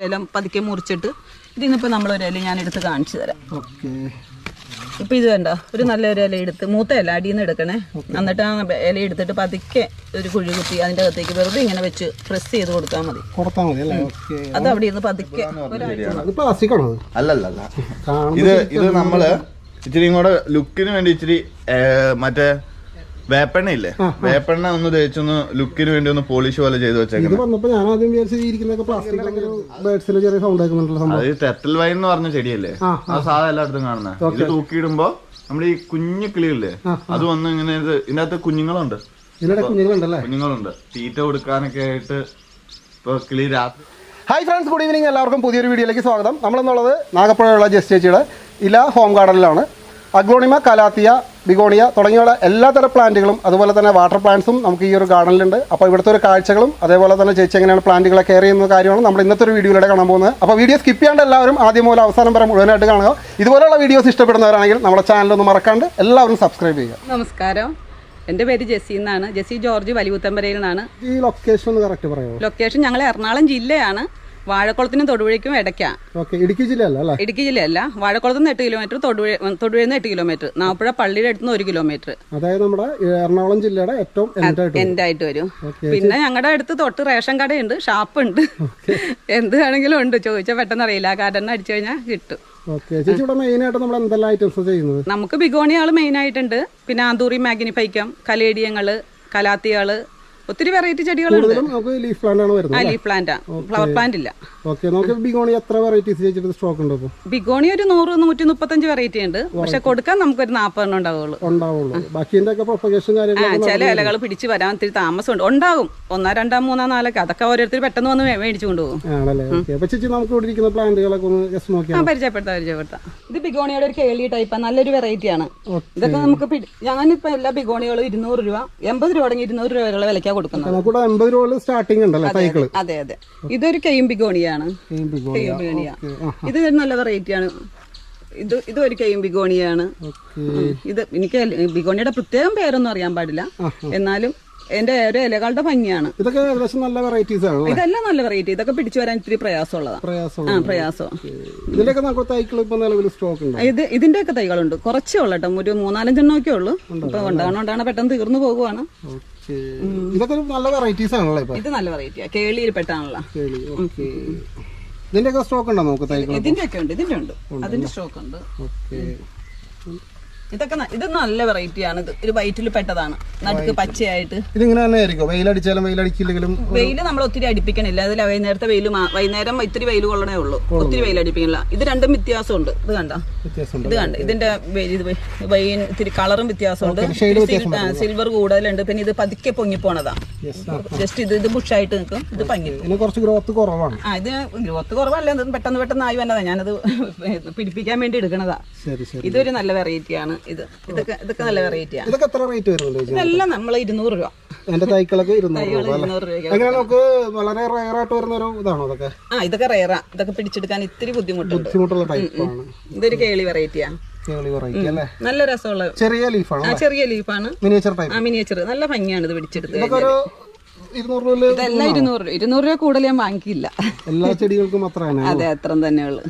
ഇല പതുക്കെ മുറിച്ചിട്ട് ഇതിന്നിപ്പോൾ നമ്മളൊരു ഇല ഞാൻ എടുത്ത് കാണിച്ചു തരാം. ഓക്കെ. ഇപ്പം ഇത് വേണ്ട ഒരു നല്ലൊരു ഇല എടുത്ത് മൂത്ത ഇല അടിയിൽ നിന്ന് എടുക്കണേ എന്നിട്ട് ആ ഇല എടുത്തിട്ട് പതുക്കെ ഒരു കുഴി കുത്തി അതിന്റെ അകത്തേക്ക് വെറുതെ ഇങ്ങനെ വെച്ച് പ്രസ് ചെയ്ത് കൊടുത്താൽ മതി. കൊടുത്താൽ മതി അല്ലേ? ഓക്കെ. അത് അവിടെ ഇരുന്ന് പതുക്കെ അല്ലല്ല അല്ല ഇത് ഇത്? നമ്മൾ ഇച്ചിരി കൂടെ ലുക്കിന് വേണ്ടി ഇച്ചിരി മറ്റേ വേപ്പെണ്ണ ഇല്ലേ വേപ്പെണ്ണ ഒന്ന് തേച്ചൊന്ന് ലുക്കിന് വേണ്ടി ഒന്ന് പോളിഷ് പോലെ ചെയ്ത് വന്നപ്പോൾ ഞാൻ ആദ്യം പ്ലാസ്റ്റിക് ചെറിയ സൗണ്ട് അത് തെറ്റൽ വൈൻ എന്ന് പറഞ്ഞ ചെടിയല്ലേ? ആ, സാധനം സാധാ എല്ലായിടത്തും കാണുന്ന. ഇത് തൂക്കിയിടുമ്പോ നമ്മുടെ ഈ കുഞ്ഞു കിളികളില്ലേ അത് വന്ന് ഇങ്ങനെ ഇതിനകത്ത് കുഞ്ഞുങ്ങളുണ്ട്. കുഞ്ഞുങ്ങളുണ്ട്. തീറ്റ കൊടുക്കാനൊക്കെ ആയിട്ട് ഇപ്പൊ കിളി രാത്രി ഹായ് ഫ്രണ്ട്സ് ഗുഡ് ഈവനിങ് എല്ലാവർക്കും പുതിയൊരു വീഡിയോയിലേക്ക് സ്വാഗതം. നമ്മളെന്നുള്ളത് നാഗപ്പുഴയുള്ള ജസ്റ്റ് ചേച്ചിയുടെ ഇല ഹോം ഗാർഡനിലാണ് അഗ്ലോണിമ കലാത്തിയ ബിഗോണിയ തുടങ്ങിയുള്ള എല്ലാത്തരം പ്ലാന്റുകളും അതുപോലെ തന്നെ വാട്ടർ പ്ലാന്റ്സും നമുക്ക് ഈ ഒരു ഗാർഡനിലുണ്ട്. അപ്പോൾ ഇവിടുത്തെ ഒരു കാഴ്ചകളും അതേപോലെ തന്നെ ചേച്ചി എങ്ങനെയാണ് പ്ലാന്റുകളെ കെയർ ചെയ്യുന്ന കാര്യമാണ് നമ്മൾ ഇന്നത്തെ ഒരു വീഡിയോയിലൂടെ കാണാൻ പോകുന്നത്. അപ്പോൾ വീഡിയോ സ്കിപ്പ് ചെയ്യാണ്ട് എല്ലാവരും ആദ്യം മുതൽ അവസാനം വരെ മുഴുവനായിട്ട് കാണുക. ഇതുപോലെയുള്ള വീഡിയോസ് ഇഷ്ടപ്പെടുന്നവരാണെങ്കിൽ നമ്മുടെ ചാനൽ ഒന്ന് മറക്കാണ്ട് എല്ലാവരും സബ്സ്ക്രൈബ് ചെയ്യുക. നമസ്കാരം. എന്റെ പേര് ജെസ്സി എന്നാണ്. ജെസ്സി ജോർജ് വലിയൂത്തമ്പരയിൽ നിന്നാണ്. ഈ ലൊക്കേഷൻ ഒന്ന് കറക്റ്റ് പറയുമോ ലൊക്കേഷൻ ഞങ്ങൾ എറണാകുളം ജില്ലയാണ്. വാഴക്കുളത്തിനും തൊടുപുഴയ്ക്കും ഇടയ്ക്കാണ് ഓക്കെ ഇടുക്കി ജില്ലയല്ല ഇടുക്കി ജില്ലയല്ല. വാഴക്കുളത്ത് നിന്ന് എട്ട് കിലോമീറ്റർ തൊടുപുഴ തൊടുപുഴയിൽ നിന്ന് എട്ട് കിലോമീറ്റർ നാപ്പുഴ പള്ളിയുടെ അടുത്ത് നിന്ന് ഒരു കിലോമീറ്റർ അതായത് നമ്മുടെ എറണാകുളം ജില്ലയുടെ ഏറ്റവും എൻഡായിട്ട് ആയിട്ട് വരും. പിന്നെ ഞങ്ങളുടെ അടുത്ത് തൊട്ട് റേഷൻ കടയുണ്ട് ഷാപ്പുണ്ട്. എന്ത് വേണമെങ്കിലും ഉണ്ട്. ചോദിച്ചാൽ പെട്ടെന്ന് അറിയില്ല. കാരണം അടിച്ചു കഴിഞ്ഞാൽ കിട്ടും. ചേച്ചി ഇവിടെ മെയിനായിട്ട് നമ്മൾ എന്തെല്ലാം ഐറ്റംസ് ചെയ്യുന്നത്? നമുക്ക് ബിഗോണിയാൾ മെയിൻ ആയിട്ടുണ്ട്. പിന്നെ ആന്തൂറി മാഗ്നിഫൈക്കം കലേഡിയങ്ങൾ കലാത്തിയാൾ ഒത്തിരി വെറൈറ്റി ചെടികളുണ്ട്. കൂടുതലും നമുക്ക് ലീഫ് പ്ലാന്റ് ആണ് വരുന്നത് ആ ലീഫ് പ്ലാന്റാ ഫ്ലവർ പ്ലാന്റ് ഇല്ല. ഓക്കെ നമുക്ക് ബിഗോണി എത്ര വെറൈറ്റീസ് ചേച്ചിട്ട് സ്റ്റോക്ക് ഉണ്ട് ഇപ്പോൾ ബിഗോണി ഒരു നൂറ് നൂറ്റി മുപ്പത്തഞ്ച് വെറൈറ്റി ഉണ്ട്. പക്ഷെ കൊടുക്കാൻ നമുക്കൊരു നാൽപ്പതെണ്ണം ഉണ്ടാവുള്ളൂ. ഉണ്ടാവുള്ളൂ. ബാക്കിന്റെ ഒക്കെ പ്രൊപ്പഗേഷൻ ആ കാര്യങ്ങളൊക്കെ ചില ഇലകൾ പിടിച്ച് വരാൻ ഇത്തിരി താമസമുണ്ട്. ഉണ്ടാകും. ഒന്നാ രണ്ടാ മൂന്നാ നാലൊക്കെ. അതൊക്കെ ഓരോരുത്തർ പെട്ടെന്ന് വന്ന് മേടിച്ചു കൊണ്ടുപോകും. ആണല്ലേ? ഓക്കെ അപ്പൊ ചേച്ചി നമുക്ക് ഇവിടെ ഇരിക്കുന്ന പ്ലാന്റുകളൊക്കെ ഒന്ന് ജസ്റ്റ് ആ നോക്കിയാൽ പരിചയപ്പെടുത്താം പരിചയപ്പെടുത്താം. ഇത് ബിഗോണിയുടെ ഒരു കേളി ടൈപ്പ് നല്ലൊരു വെറൈറ്റിയാണ് ഇതൊക്കെ നമുക്ക് ഞാനിപ്പോ എല്ലാ ബിഗോണികളും ഇരുന്നൂറ് രൂപ എൺപത് രൂപ തുടങ്ങി ഇരുന്നൂറ് രൂപ വരെയുള്ള വിലക്കാണ് കൊടുക്കുന്നത്. നമുക്കിവിടെ എൺപത് രൂപ സ്റ്റാർട്ടിംഗ് ഉണ്ടല്ലേ സൈക്കിൾ അതെ അതെ ഇതൊരു കെയും ബിഗോണിയാണ്. ബിഗോണി കെയും ബിഗോണിയ. ഇത് ഒരു നല്ല വെറൈറ്റിയാണ് ഇത് ഇതൊരു കെയും ബിഗോണിയാണ്. ഇത് എനിക്ക് ബിഗോണിയുടെ പ്രത്യേകം പേരൊന്നും അറിയാൻ പാടില്ല. എന്നാലും എന്റെ ഒരു ഇലകളുടെ ഭംഗിയാണ്. ഇതൊക്കെ ഏകദേശം നല്ല വെറൈറ്റീസ് ആണ് ഇതെല്ലാം നല്ല വെറൈറ്റി ഇതൊക്കെ പിടിച്ചു വരാൻ ഇത്തിരി പ്രയാസമുള്ളതാണ് പ്രയാസം. ഇതിന്റെയൊക്കെ നമുക്ക് സൈക്കിൾ ഇപ്പൊ നിലവിൽ സ്റ്റോക്ക് ഉണ്ട്? ഇത് ഇതിന്റെ ഒക്കെ തൈകളുണ്ട്. കുറച്ചേ ഉള്ളൂ കേട്ടോ. ഒരു മൂന്നാലഞ്ചെണ്ണമൊക്കെ ഉള്ളൂ. ഇപ്പൊ കൊണ്ടാണ് ഉണ്ടാവണം പെട്ടെന്ന് തീർന്നു പോകുവാണ്. ഇതൊക്കെ നല്ല വെറൈറ്റീസ് ആണല്ലോ ഇപ്പൊ. ഇത് നല്ല വെറൈറ്റിയാ കേളിയിൽ പെട്ടാണല്ലോ കേളി ഓക്കെ. ഇതിന്റെയൊക്കെ സ്റ്റോക്ക് ഉണ്ടോ നമുക്ക് സൈക്കിൾ ഇതിന്റെ ഒക്കെ ഉണ്ട് ഇതിന്റെ ഉണ്ട്. അതിന്റെ സ്റ്റോക്ക് ഉണ്ട്. ഓക്കെ. ഇതൊക്കെ ഇത് നല്ല വെറൈറ്റി ആണ്. ഇത് ഒരു വൈറ്റിൽ പെട്ടതാണ്. നടുക്ക് പച്ചയായിട്ട്. ഇതിങ്ങനെ തന്നെ ആയിരിക്കും. വെയിലടിച്ചാലും വെയിലടിക്കില്ലെങ്കിലും വെയിൽ നമ്മൾ ഒത്തിരി അടിപ്പിക്കണില്ല. അതിൽ വൈകുന്നേരത്തെ വെയിൽ വൈകുന്നേരം ഇത്തിരി വെയിൽ കൊള്ളണേ ഉള്ളൂ. ഒത്തിരി വെയിൽ അടിപ്പിക്കണില്ല. ഇത് രണ്ടും വ്യത്യാസമുണ്ട്. ഇത് കണ്ട? ഇത് കണ്ട. ഇതിന്റെ വെയിൽ ഇത് വൈൻ ഇത്തിരി കളറും വ്യത്യാസമുണ്ട്. സിൽവർ കൂടുതലുണ്ട്. പിന്നെ ഇത് പതുക്കെ പൊങ്ങിപ്പോണതാ. ജസ്റ്റ് ഇത് ഇത് ബുഷായിട്ട് നിൽക്കും ഇത് പങ്ങി കുറച്ച് ഗ്രോത്ത് കുറവാണ്. ആ ഇത് ഗ്രോത്ത് കുറവല്ല. പെട്ടെന്ന് പെട്ടെന്ന് ആയി വന്നതാ. ഞാനത് പിടിപ്പിക്കാൻ വേണ്ടി എടുക്കണതാ. ഇതൊരു നല്ല വെറൈറ്റിയാണ് ഇത്. ഇതൊക്കെ ഇതൊക്കെ നല്ല വെറൈറ്റിയാണ് ഇതൊക്കെ എത്ര റേറ്റ് വരുന്നുണ്ട് ഇതെല്ലാം നമ്മൾ ഇരുന്നൂറ് രൂപ. എന്റെ തൈക്കളൊക്കെ ഇരുന്നൂറ് രൂപ അങ്ങനെ നമുക്ക് വളരെ റയർ ആയിട്ട് വരുന്ന ഒരു ഇതാണോ അതൊക്കെ ആ ഇതൊക്കെ റയറാ ഇതൊക്കെ പിടിച്ചെടുക്കാൻ ഇത്തിരി ബുദ്ധിമുട്ടുണ്ട്. ബുദ്ധിമുട്ടുള്ള ടൈപ്പാണ് ഇതൊരു കേളി വെറൈറ്റിയാ കേളി വെറൈറ്റി നല്ല രസമുള്ള ചെറിയ ലീഫാണ് ചെറിയ ലീഫാണ് മിനിയേച്ചർ ടൈപ്പ് ആ മിനിയേച്ചർ നല്ല ഭംഗിയാണ് ഇത് പിടിച്ചെടുത്ത് ഇതൊക്കെ ഇതെല്ലാം ഇരുന്നൂറ് രൂപ. ഇരുന്നൂറ് രൂപ കൂടുതൽ ഞാൻ വാങ്ങിക്കില്ല. എല്ലാ ചെടികൾക്കും അത്ര അതെ അത്ര തന്നെയുള്ളു.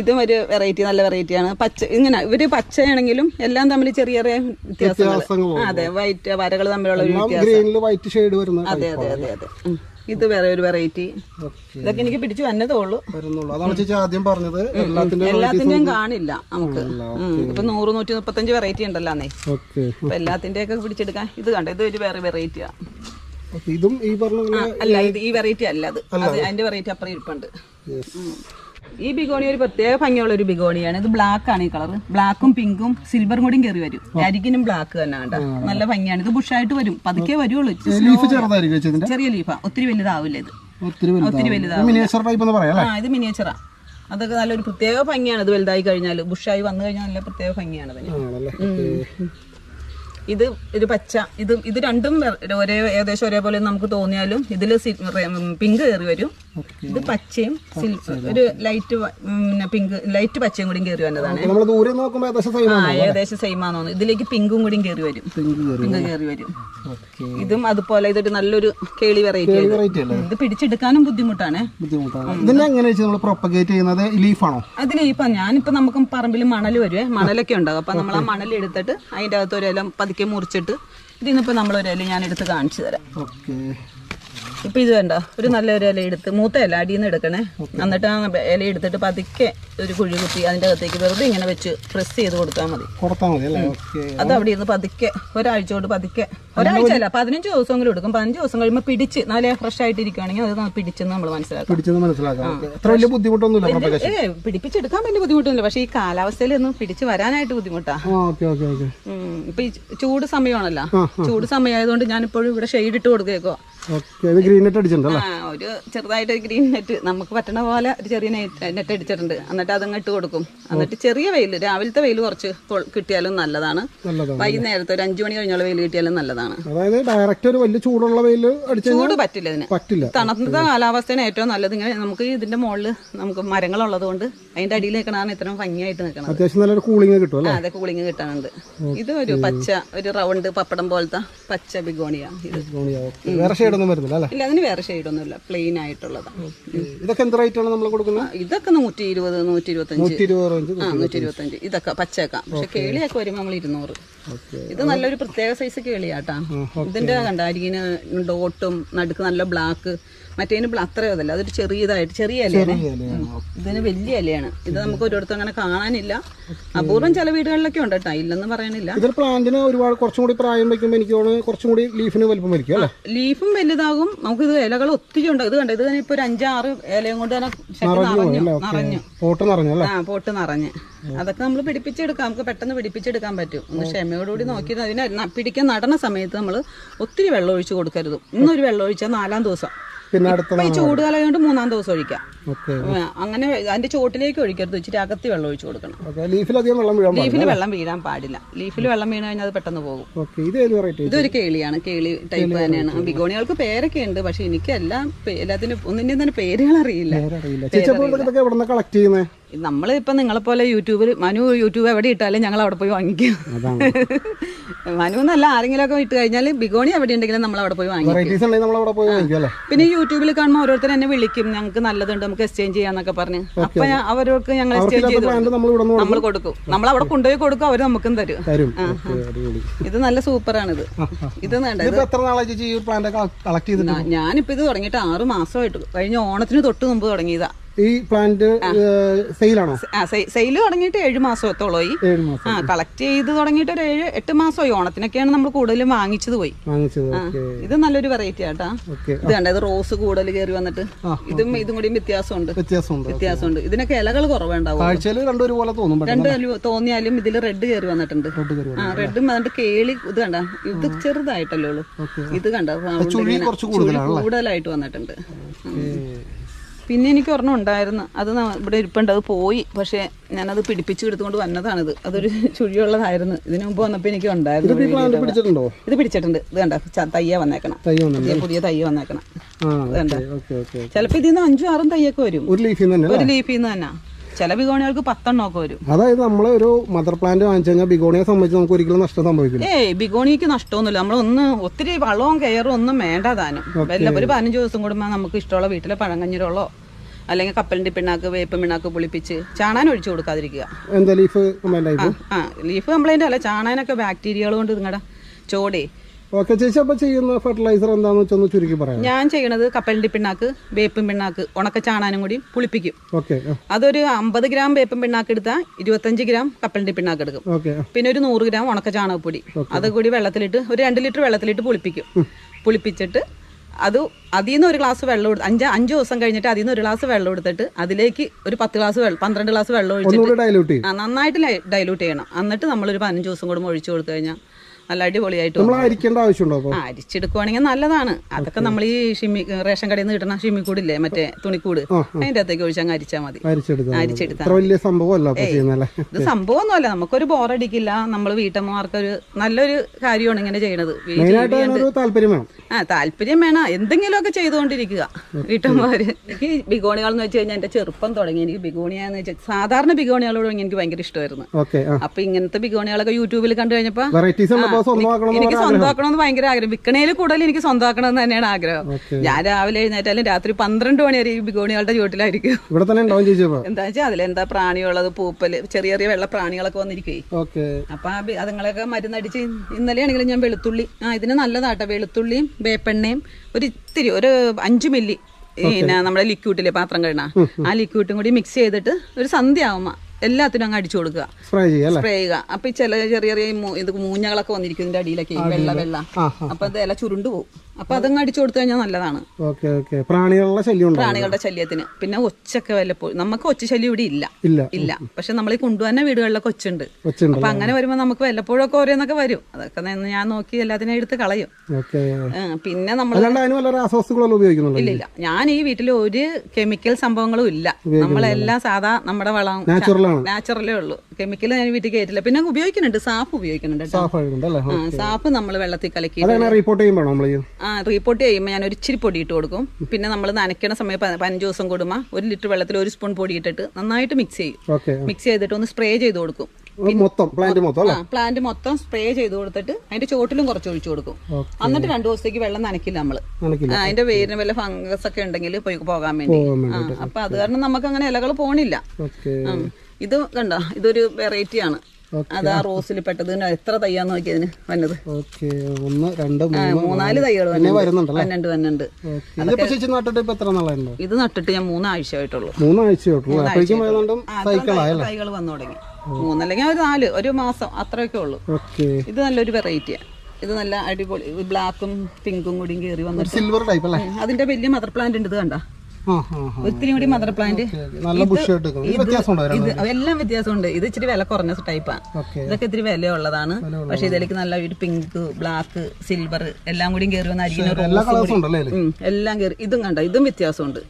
ഇതും ഒരു വെറൈറ്റി നല്ല വെറൈറ്റിയാണ് പച്ച ഇങ്ങനെ ഇവർ പച്ചയാണെങ്കിലും എല്ലാം തമ്മിൽ ചെറിയ ചെറിയ വ്യത്യാസങ്ങൾ. അതെ വൈറ്റ് വരകൾ തമ്മിലുള്ള ഒരു വ്യത്യാസം. അതെ അതെ അതെ അതെ. ഇത് വേറെ ഒരു വെറൈറ്റി ഇതൊക്കെ എനിക്ക് പിടിച്ചു വന്നതേ ഉള്ളൂ. വരുന്നുള്ളൂ. അതാണ് ചേച്ചി ആദ്യം പറഞ്ഞത്. എല്ലാത്തിന്റെ എല്ലാത്തിന്റെയും കാണില്ല നമുക്ക്. ഇപ്പൊ നൂറ് നൂറ്റി മുപ്പത്തഞ്ച് വെറൈറ്റി ഉണ്ടല്ലോ അന്നേ. അപ്പൊ എല്ലാത്തിന്റെ ഒക്കെ പിടിച്ചെടുക്കാൻ ഇത് കണ്ടോ? ഇത് ഒരു വേറെ വെറൈറ്റിയാ ഇതും ഈ പറഞ്ഞ അല്ല ഇത് ഈ വെറൈറ്റി അല്ല അത് അത് അതിന്റെ വെറൈറ്റി അപ്പുറം ഇരിപ്പുണ്ട്. ഈ ബിഗോണി ഒരു പ്രത്യേക ഭംഗിയുള്ള ഒരു ബിഗോണിയാണ്. ഇത് ബ്ലാക്ക് ആണ് ഈ കളർ ബ്ലാക്കും പിങ്കും സിൽവറും കൂടിയും കയറി വരും. അരികിനും ബ്ലാക്ക് തന്നെ ഉണ്ട് നല്ല ഭംഗിയാണ്. ഇത് ബുഷായിട്ട് വരും. പതുക്കെ വരുള്ളൂ. ചെറിയ ലീഫാ ഒത്തിരി വലുതാവില്ല ഇത്. ഒത്തിരി വലുതാവില്ല. ഇത് മിനിയേച്ചറാ അതൊക്കെ നല്ലൊരു പ്രത്യേക ഭംഗിയാണ്. ഇത് വലുതായി കഴിഞ്ഞാൽ ബുഷായി വന്നു കഴിഞ്ഞാൽ നല്ല പ്രത്യേക ഭംഗിയാണ് അതിന്. ഇത് ഒരു പച്ച ഇത് ഇത് രണ്ടും ഒരേ ഏകദേശം ഒരേപോലെ നമുക്ക് തോന്നിയാലും ഇതിൽ പിങ്ക് കയറി വരും. ഇത് പച്ചയും ഒരു ലൈറ്റ് പിന്നെ പിങ്ക് ലൈറ്റ് പച്ചയും കൂടി കയറി വന്നതാണ്. ഏകദേശം സെയിം ആ ഏകദേശം സെയിം തോന്നുന്നു. ഇതിലേക്ക് പിങ്കും കൂടി കയറി വരും. പിങ്ക് കയറി വരും. ഇതും അതുപോലെ ഇതൊരു നല്ലൊരു കേളി വെറൈറ്റി ഇത് പിടിച്ചെടുക്കാനും ബുദ്ധിമുട്ടാണ്. ചെയ്യുന്നത്? ലീഫാണോ അത് ഇപ്പൊ ഞാനിപ്പോ നമുക്ക് പറമ്പിൽ മണൽ വരുവേ. മണലൊക്കെ ഉണ്ടാകും അപ്പൊ നമ്മൾ ആ മണൽ എടുത്തിട്ട് അതിന്റെ അകത്ത് ഒരു ഇല പതുക്കെ മുറിച്ചിട്ട് ഇതിന്നിപ്പോൾ നമ്മൾ ഒരു ഇല ഞാൻ എടുത്ത് കാണിച്ചു തരാം. ഓക്കെ. ഇപ്പൊ ഇത് വേണ്ട ഒരു നല്ല ഒരു ഇല എടുത്ത് മൂത്ത ഇല അടിയിൽ നിന്ന് എടുക്കണേ എന്നിട്ട് ആ ഇല എടുത്തിട്ട് പതുക്കെ ഒരു കുഴി കുത്തി അതിന്റെ അകത്തേക്ക് വെറുതെ ഇങ്ങനെ വെച്ച് പ്രസ് ചെയ്ത് കൊടുത്താൽ മതി. അത് അവിടെ ഇരുന്ന് പതുക്കെ ഒരാഴ്ച കൊണ്ട് പതുക്കെ ഒരാഴ്ച അല്ല പതിനഞ്ച് ദിവസമെങ്കിലും എടുക്കും. പതിനഞ്ച് ദിവസം കഴിയുമ്പോൾ പിടിച്ച് നല്ല ഫ്രഷ് ആയിട്ട് ഇരിക്കുകയാണെങ്കിൽ അത് പിടിച്ചെന്ന് നമ്മൾ മനസ്സിലാക്കും. ഏ പിടിപ്പിച്ചെടുക്കാൻ വലിയ ബുദ്ധിമുട്ടൊന്നുമില്ല. പക്ഷേ ഈ കാലാവസ്ഥയിൽ ഒന്നും പിടിച്ച് വരാനായിട്ട് ബുദ്ധിമുട്ടാ. ആ ഓക്കെ ഓക്കെ ഓക്കെ. ഉം. ഇപ്പൊ ഈ ചൂട് സമയമാണല്ലോ. ചൂട് സമയമായതുകൊണ്ട് ഞാനിപ്പോഴും ഇവിടെ ഷെയ്ഡ് ഇട്ട് കൊടുക്കേക്കോ ഗ്രീൻ നെറ്റ് അടിച്ചിട്ടുണ്ടല്ലോ? ഒരു ചെറുതായിട്ട് ഗ്രീൻ നെറ്റ് നമുക്ക് പറ്റണ പോലെ ഒരു ചെറിയ നെറ്റ് അടിച്ചിട്ടുണ്ട്. എന്നിട്ട് അതങ്ങ് ഇട്ട് കൊടുക്കും. എന്നിട്ട് ചെറിയ വെയിൽ രാവിലത്തെ വെയിൽ കുറച്ച് കിട്ടിയാലും നല്ലതാണ്. വൈകുന്നേരത്തെ ഒരു അഞ്ചു മണി കഴിഞ്ഞുള്ള വെയിൽ കിട്ടിയാലും നല്ലതാണ്. അതായത് ഡയറക്റ്റ് ഒരു വലിയ ചൂടുള്ള വെയിൽ ചൂട് പറ്റില്ല ഇതിന്. പറ്റില്ല. തണുത്ത കാലാവസ്ഥയാണ് ഏറ്റവും നല്ലത്. ഇങ്ങനെ നമുക്ക് ഇതിന്റെ മുകളിൽ നമുക്ക് മരങ്ങളുള്ളത് കൊണ്ട് അതിന്റെ അടിയിൽ നിൽക്കണതാണ് ഇത്രയും ഭംഗിയായിട്ട് നിൽക്കണം. അത്യാവശ്യം നല്ലൊരു കൂളിംഗ് കിട്ടും അതെ കൂളിംഗ് കിട്ടാനുണ്ട്. ഇത് ഒരു പച്ച ഒരു റൗണ്ട് പപ്പടം പോലത്തെ പച്ച ബിഗോണിയ. ഇത്. വേറെ ഷെയ്ഡൊന്നും വരുന്നില്ല ഇല്ല അതിന് വേറെ ഷെയ്ഡൊന്നുമില്ല പ്ലെയിൻ ആയിട്ടുള്ളതാണ് ഇതൊക്കെ എന്ത് റേറ്റാണ് നമ്മൾ കൊടുക്കുന്നത് ഇതൊക്കെ നൂറ്റി ഇരുപത് നൂറ്റി ഇരുപത്തഞ്ച് അഞ്ച് ഇരുപത് റേഞ്ച് ആ നൂറ്റി ഇരുപത്തഞ്ച് ഇതൊക്കെ പച്ചക്ക പക്ഷെ കേളിയൊക്കെ വരുമ്പോൾ നമ്മൾ ഇരുന്നൂറ്. ഇത് നല്ലൊരു പ്രത്യേക സൈസ് കേളിയാട്ടാ. ഇതിന്റെ കണ്ട അരികിന് ഡോട്ടും നടുക്ക് നല്ല ബ്ലാക്ക് മറ്റേതിന് അത്രയും അതല്ല അതൊരു ചെറിയതായിട്ട് ചെറിയ ഇലയാണ്. ഇതിന് വലിയ ഇലയാണ്. ഇത് നമുക്ക് ഒരിടത്തും അങ്ങനെ കാണാനില്ല. അപൂർവം ചില വീടുകളിലൊക്കെ ഉണ്ട് കേട്ടോ ഇല്ലെന്ന് പറയണില്ല. ഇതിൽ പ്ലാന്റിന് ഒരുപാട് കുറച്ചും കൂടി പ്രായം വയ്ക്കുമ്പോൾ എനിക്ക് തോന്നുന്നു കുറച്ചും കൂടി ലീഫിന് വലിപ്പം അല്ലേ? ലീഫും വലുതാകും. നമുക്ക് ഇത് ഇലകൾ ഒത്തിരി ഉണ്ട്. ഇത് കണ്ടത് തന്നെ ഇപ്പൊ ഒരു അഞ്ചാറ് ഇലയും കൊണ്ട് തന്നെ നിറഞ്ഞു നിറഞ്ഞു പോട്ട് നിറഞ്ഞല്ലേ ആ പോട്ട് നിറഞ്ഞ്. അതൊക്കെ നമ്മൾ പിടിപ്പിച്ചെടുക്കാം. നമുക്ക് പെട്ടെന്ന് പിടിപ്പിച്ചെടുക്കാൻ പറ്റും. ഒന്ന് ക്ഷമയോടുകൂടി നോക്കി അതിനെ പിടിക്കാൻ നടണ സമയത്ത് നമ്മൾ ഒത്തിരി വെള്ളം ഒഴിച്ച് കൊടുക്കരുത്. ഇന്നൊരു വെള്ളം ഒഴിച്ചാൽ നാലാം ദിവസം. പിന്നെ അടുത്ത ഈ ചൂടുകാലം കൊണ്ട് മൂന്നാം ദിവസം ഒഴിക്കാം. അങ്ങനെ അതിന്റെ ചോട്ടിലേക്ക് ഒഴിക്കരുത്. ഇച്ചിരി അകത്തി വെള്ളം ഒഴിച്ചു കൊടുക്കണം. ലീഫിൽ അധികം വെള്ളം വീഴാൻ പാടില്ല ലീഫിൽ വെള്ളം വീഴാൻ പാടില്ല. ലീഫിൽ വെള്ളം വീണ് കഴിഞ്ഞാൽ അത് പെട്ടെന്ന് പോകും. ഇതൊരു കേളിയാണ്. കേളി ടൈപ്പ് തന്നെയാണ്. ബിഗോണികൾക്ക് പേരൊക്കെ ഉണ്ട്. പക്ഷെ എനിക്ക് എല്ലാം എല്ലാത്തിനും ഒന്നിന്റെയും തന്നെ പേരുകൾ അറിയില്ല കളക്ട് ചെയ്യുന്നത് നമ്മളിപ്പോ നിങ്ങളെ പോലെ യൂട്യൂബിൽ മനു യൂട്യൂബ് എവിടെ ഇട്ടാലും ഞങ്ങൾ അവിടെ പോയി വാങ്ങിക്കും. മനു എന്നല്ല ആരെങ്കിലും ഒക്കെ ഇട്ട് കഴിഞ്ഞാൽ ബിഗോണി എവിടെ ഉണ്ടെങ്കിലും നമ്മൾ അവിടെ പോയി വാങ്ങിക്കും. നമ്മൾ പിന്നെ യൂട്യൂബിൽ കാണുമ്പോൾ ഓരോരുത്തർ എന്നെ വിളിക്കും ഞങ്ങൾക്ക് നല്ലതുണ്ട് നമുക്ക് എക്സ്ചേഞ്ച് ചെയ്യാന്നൊക്കെ പറഞ്ഞ്. അപ്പൊ അവർക്ക് ഞങ്ങൾ എക്സ്ചേഞ്ച് ചെയ്ത് നമ്മൾ നമ്മൾ കൊടുക്കും. നമ്മൾ അവിടെ കൊണ്ടുപോയി കൊടുക്കും അവർ നമുക്കും തരും. ഇത് നല്ല സൂപ്പറാണ് ഇത് ഇത് ഞാനിപ്പോ ഇത് തുടങ്ങിയിട്ട് ആറ് മാസമായിട്ട്. കഴിഞ്ഞ ഓണത്തിന് തൊട്ട് മുമ്പ് തുടങ്ങിയതാ. ഈ പ്ലാന്റ് സെയിലാണോ സെയിൽ തുടങ്ങിയിട്ട് ഏഴ് മാസത്തോളമായി. ഏഴ് മാസം. ആ കളക്ട് ചെയ്ത് തുടങ്ങിയിട്ട് ഒരു ഏഴ് എട്ട് മാസമായി. ഓണത്തിനൊക്കെയാണ് നമ്മൾ കൂടുതലും വാങ്ങിച്ചത് പോയി. വാങ്ങിച്ചത് ഇത് നല്ലൊരു വെറൈറ്റി ആട്ടാ. ഇത് കണ്ട ഇത് റോസ് കൂടുതൽ കയറി വന്നിട്ട്. ഇതും ഇതും കൂടിയും വ്യത്യാസമുണ്ട്. വ്യത്യാസമുണ്ട് വ്യത്യാസമുണ്ട്. ഇതിനൊക്കെ ഇലകൾ കുറവുണ്ടാവും രണ്ടും ഒരുപോലെ തോന്നും പെട്ടെന്ന് രണ്ട് അലു- തോന്നിയാലും ഇതിൽ റെഡ് കയറി വന്നിട്ടുണ്ട്. ആ റെഡും വന്നിട്ട് കേളി ഇത് കണ്ട? ഇത് ചെറുതായിട്ടല്ലേ ഉള്ളൂ. ഇത് കണ്ട? കൂടുതലായിട്ട് വന്നിട്ടുണ്ട്. പിന്നെ എനിക്ക് ഒരെണ്ണം ഉണ്ടായിരുന്നു. അത് ഇവിടെ ഇരിപ്പുണ്ട്. അത് പോയി. പക്ഷെ ഞാനത് പിടിപ്പിച്ച് എടുത്തുകൊണ്ട് വന്നതാണിത്. അതൊരു ചുഴിയുള്ളതായിരുന്നു. ഇതിനു മുമ്പ് വന്നപ്പോൾ എനിക്ക് ഉണ്ടായിരുന്നു ഇത് പിടിച്ചിട്ടുണ്ട്. ഇത് കണ്ട? തയ്യ വന്നേക്കണം. പുതിയ തയ്യ വന്നേക്കണം. ചിലപ്പോൾ ഇതിൽ നിന്ന് അഞ്ചും ആറും തയ്യൊക്കെ വരും. ഒരു ലീഫിൽ നിന്ന് തന്നെ. ചില ബിഗോണികൾക്ക് പത്തെണ്ണമൊക്കെ വരും. അതായത് നമ്മൾ ഒരു മദർ പ്ലാന്റ് വാങ്ങിച്ചു കഴിഞ്ഞാൽ ബിഗോണിയെ സംബന്ധിച്ച് നമുക്ക് ഒരിക്കലും നഷ്ടം സംഭവിക്കില്ല. ഏയ് ബിഗോണിക്ക് നഷ്ടമൊന്നുമില്ല. നമ്മളൊന്ന് ഒത്തിരി വളവും കെയറും ഒന്നും വേണ്ട താനും. വല്ല ഒരു പതിനഞ്ച് ദിവസം കൂടുമ്പോൾ നമുക്ക് ഇഷ്ടമുള്ള വീട്ടിലെ പഴങ്കഞ്ഞിരോളോ അല്ലെങ്കിൽ കപ്പലിന്റെ പിണ്ണാക്ക് വേപ്പ് പിണ്ണാക്ക് പുളിപ്പിച്ച് ചാണാൻ ഒഴിച്ചു കൊടുക്കാതിരിക്കുക. എന്താ ലീഫ് ആ ലീഫ് കംപ്ലൈന്റ് അല്ല ചാണാനൊക്കെ ബാക്ടീരിയകൾ കൊണ്ട് നിങ്ങളുടെ ചോടേ ഓക്കെ ചേച്ചി അപ്പോൾ ചെയ്യുന്ന ഫെർട്ടിലൈസർ എന്താണെന്ന് വെച്ചൊന്ന് ചുരുക്കി പറയാം ഞാൻ ചെയ്യണത് കപ്പലിന്റെ പിണ്ണാക്ക് വേപ്പും പിണ്ണാക്ക് ഉണക്ക ചാണാനും കൂടി പുളിപ്പിക്കും. ഓക്കെ അതൊരു അമ്പത് ഗ്രാം വേപ്പും പിണ്ണാക്ക് എടുത്താൽ ഇരുപത്തഞ്ച് ഗ്രാം കപ്പലിന്റെ പിണ്ണാക്ക് എടുക്കും. ഓക്കെ പിന്നെ ഒരു നൂറ് ഗ്രാം ഉണക്ക ചാണകപ്പൊടി അത് കൂടി വെള്ളത്തിലിട്ട് ഒരു രണ്ട് ലിറ്റർ വെള്ളത്തിലിട്ട് പുളിപ്പിക്കും. പുളിപ്പിച്ചിട്ട് അത് അതിൽ നിന്ന് ഒരു ഗ്ലാസ് വെള്ളം എടുത്ത് അഞ്ച് അഞ്ച് ദിവസം കഴിഞ്ഞിട്ട് അതിൽ നിന്ന് ഒരു ഗ്ലാസ് വെള്ളം എടുത്തിട്ട് അതിലേക്ക് ഒരു പത്ത് ഗ്ലാസ് വെള്ളം പന്ത്രണ്ട് ഗ്ലാസ് വെള്ളം ഒഴിച്ചിട്ട് നന്നായിട്ട് ഡൈലൂട്ട് ചെയ്യണം. എന്നിട്ട് നമ്മളൊരു പതിനഞ്ച് ദിവസം കൂടുമ്പോൾ ഒഴിച്ചു കൊടുത്തു കഴിഞ്ഞാൽ നല്ല അടിപൊളിയായിട്ട് നമ്മൾ വന്നു. അരിക്കേണ്ട ആവശ്യമുണ്ടോ അപ്പോൾ ആ അരിച്ചെടുക്കുവാണെങ്കിൽ നല്ലതാണ്. അതൊക്കെ നമ്മൾ ഈ ഷിമ്മി റേഷൻ കടയിൽ നിന്ന് കിട്ടുന്ന ഷിമ്മിക്കൂടില്ലേ മറ്റേ തുണിക്കൂട്. അതിന്റെ അകത്തേക്ക് ഒഴിച്ചങ്ങ് അരിച്ചാൽ മതി. അരിച്ചെടുത്താൽ വലിയ സംഭവമല്ല ചെയ്യുന്നല്ലേ? ഇത് സംഭവമൊന്നുമല്ല. നമുക്കൊരു ബോറടിക്കില്ല. നമ്മൾ വീട്ടമ്മമാർക്കൊരു നല്ലൊരു കാര്യമാണ് ഇങ്ങനെ ചെയ്യണത്. ആ താല്പര്യം വേണം. എന്തെങ്കിലുമൊക്കെ ചെയ്തുകൊണ്ടിരിക്കുക. വീട്ടമ്മമാര്. എനിക്ക് ബിഗോണികൾ എന്ന് വെച്ച് കഴിഞ്ഞാൽ എന്റെ ചെറുപ്പം തുടങ്ങി. എനിക്ക് ബിഗോണിയ എന്ന് വെച്ചാൽ സാധാരണ ബിഗോണികളോട് എനിക്ക് ഭയങ്കര ഇഷ്ടമായിരുന്നു. അപ്പൊ ഇങ്ങനത്തെ ബിഗോണികളൊക്കെ യൂട്യൂബിൽ കണ്ടു കഴിഞ്ഞപ്പോ എനിക്ക് സ്വന്തമാക്കണമെന്ന് ഭയങ്കര ആഗ്രഹം. വിൽക്കണേൽ കൂടുതൽ എനിക്ക് സ്വന്തമാക്കണമെന്ന് തന്നെയാണ് ആഗ്രഹം. ഞാൻ രാവിലെ എഴുന്നേറ്റാലും രാത്രി പന്ത്രണ്ട് മണി വരെ ഈ ബിഗോണികളുടെ ചുവട്ടിലായിരിക്കും. ഇവിടെ തന്നെ ഉണ്ടാവും എന്താ വെച്ചാൽ അതിലെന്താ പ്രാണിയുള്ളത്? പൂപ്പൽ ചെറിയ ചെറിയ വെള്ള പ്രാണികളൊക്കെ വന്നിരിക്കേ അപ്പൊ അതുങ്ങളൊക്കെ മരുന്നടിച്ച് ഇന്നലെയാണെങ്കിലും ഞാൻ വെളുത്തുള്ളി ആ ഇതിന് നല്ലതാട്ടോ. വെളുത്തുള്ളിയും വേപ്പെണ്ണയും ഒരു ഇത്തിരി ഒരു അഞ്ച് മില്ലി പിന്നെ നമ്മുടെ ലിക്വിഡിലെ പാത്രം കഴുകണ. ആ ലിക്വിഡും കൂടി മിക്സ് ചെയ്തിട്ട് ഒരു സന്ധ്യ ആവുമ്പോ എല്ലാത്തിനും അങ്ങ് അടിച്ചു കൊടുക്കുക. സ്പ്രേ ചെയ്യുക സ്പ്രേ ചെയ്യുക. അപ്പൊ ഈ ചില ചെറിയ ചെറിയ ഇത് മൂഞ്ഞകളൊക്കെ വന്നിരിക്കും ഇതിന്റെ അടിയിലൊക്കെ വെള്ള വെള്ള. അപ്പൊ ഇത് ഇല ചുരുണ്ടു പോകും അപ്പൊ അതങ്ങ് അടിച്ചു കൊടുത്തു കഴിഞ്ഞാൽ നല്ലതാണ്. Okay okay. പ്രാണികളുടെ ശല്യം പ്രാണികളുടെ ശല്യത്തിന്. പിന്നെ ഒച്ചൊക്കെ വല്ലപ്പോഴും. നമുക്ക് ഒച്ച ശല്യം ഇവിടെ ഇല്ല. ഇല്ല. ഇല്ല. പക്ഷെ നമ്മൾ ഈ കൊണ്ടുവന്ന വീടുകളിലൊക്കെ ഒച്ചുണ്ട്. അപ്പൊ അങ്ങനെ വരുമ്പോ നമുക്ക് വല്ലപ്പോഴും ഒക്കെ ഓരോന്നൊക്കെ വരും. അതൊക്കെ ഞാൻ നോക്കി എല്ലാത്തിനും എടുത്ത് കളയും. പിന്നെ നമ്മൾ ഇല്ല ഇല്ല. ഞാൻ ഈ വീട്ടിൽ ഒരു കെമിക്കൽ സംഭവങ്ങളും ഇല്ല. നമ്മളെല്ലാം സാധാ നമ്മുടെ വളം നാച്ചുറലേ ഉള്ളൂ. കെമിക്കൽ ഞാൻ വീട്ടിൽ കയറ്റില്ല പിന്നെ ഉപയോഗിക്കുന്നുണ്ട്. സാഫ് ഉപയോഗിക്കുന്നുണ്ട് സാഫ് നമ്മൾ വെള്ളത്തിൽ കലക്കി റിപ്പോർട്ട് ചെയ്യുമ്പോഴാണോ നമ്മൾ ചെയ്യും ആ റിപ്പോർട്ട് ചെയ്യുമ്പോൾ ഞാൻ ഒരു ഇച്ചിരി പൊടി ഇട്ട് കൊടുക്കും. പിന്നെ നമ്മൾ നനയ്ക്കണ സമയം പ- പതിനഞ്ച് ദിവസം കൂടുമ്പോൾ ഒരു ലിറ്റർ വെള്ളത്തിൽ ഒരു സ്പൂൺ പൊടി ഇട്ടിട്ട് നന്നായിട്ട് മിക്സ് ചെയ്യും. മിക്സ് ചെയ്തിട്ട് ഒന്ന് സ്പ്രേ ചെയ്ത് കൊടുക്കും. മൊത്തം പ്ലാന്റ് മൊത്തം പ്ലാന്റ് മൊത്തം സ്പ്രേ ചെയ്ത് കൊടുത്തിട്ട് അതിന്റെ ചോട്ടിലും കുറച്ച് ഒഴിച്ചു കൊടുക്കും. എന്നിട്ട് രണ്ടു ദിവസത്തേക്ക് വെള്ളം നനക്കില്ല നമ്മൾ. അതിന്റെ വേരിന് വല്ല ഫംഗസ് ഒക്കെ ഉണ്ടെങ്കിൽ പോയി പോകാൻ വേണ്ടി. അപ്പൊ അത് കാരണം നമുക്ക് അങ്ങനെ ഇലകൾ പോണില്ല. ഇത് കണ്ടോ? ഇതൊരു വെറൈറ്റി ആണ്. അത് ആ റോസിൽ പെട്ടത് എത്ര തയ്യാന്ന് നോക്കിയതിന്? വന്നത്. മൂന്നാൽ തൈകൾ പന്നണ്ട് പന്നണ്ട് ഇത് നട്ടിട്ട് ഞാൻ മൂന്നാഴ്ച സൈക്കിളായല്ലേ തൈകൾ വന്നു തുടങ്ങി. മൂന്നല്ലെങ്കിൽ ഒരു നാല് ഒരു മാസം അത്രയൊക്കെ ഉള്ളൂ. ഇത് നല്ലൊരു വെറൈറ്റിയാണ് ഇത് നല്ല അടിപൊളി ബ്ലാക്കും പിങ്കും കൂടിയും കയറി വന്നു സിൽവർ ടൈപ്പ് അല്ലേ? അതിന്റെ വലിയ മദർ പ്ലാന്റ് ഉണ്ട്. ഇത് കണ്ട? ഒത്തിരി കൂടി മദർ പ്ലാന്റ് നല്ല എല്ലാം വ്യത്യാസമുണ്ട്. ഇത് ഇച്ചിരി വില കുറഞ്ഞ ടൈപ്പാണ് ഇതൊക്കെ ഇത്തിരി വിലയുള്ളതാണ്. പക്ഷെ ഇതിലേക്ക് നല്ല ഒരു പിങ്ക് ബ്ലാക്ക് സിൽവർ എല്ലാം കൂടി കയറി വന്ന അരിക്കുന്ന എല്ലാം കയറി ഇതും കണ്ട? ഇതും വ്യത്യാസമുണ്ട്.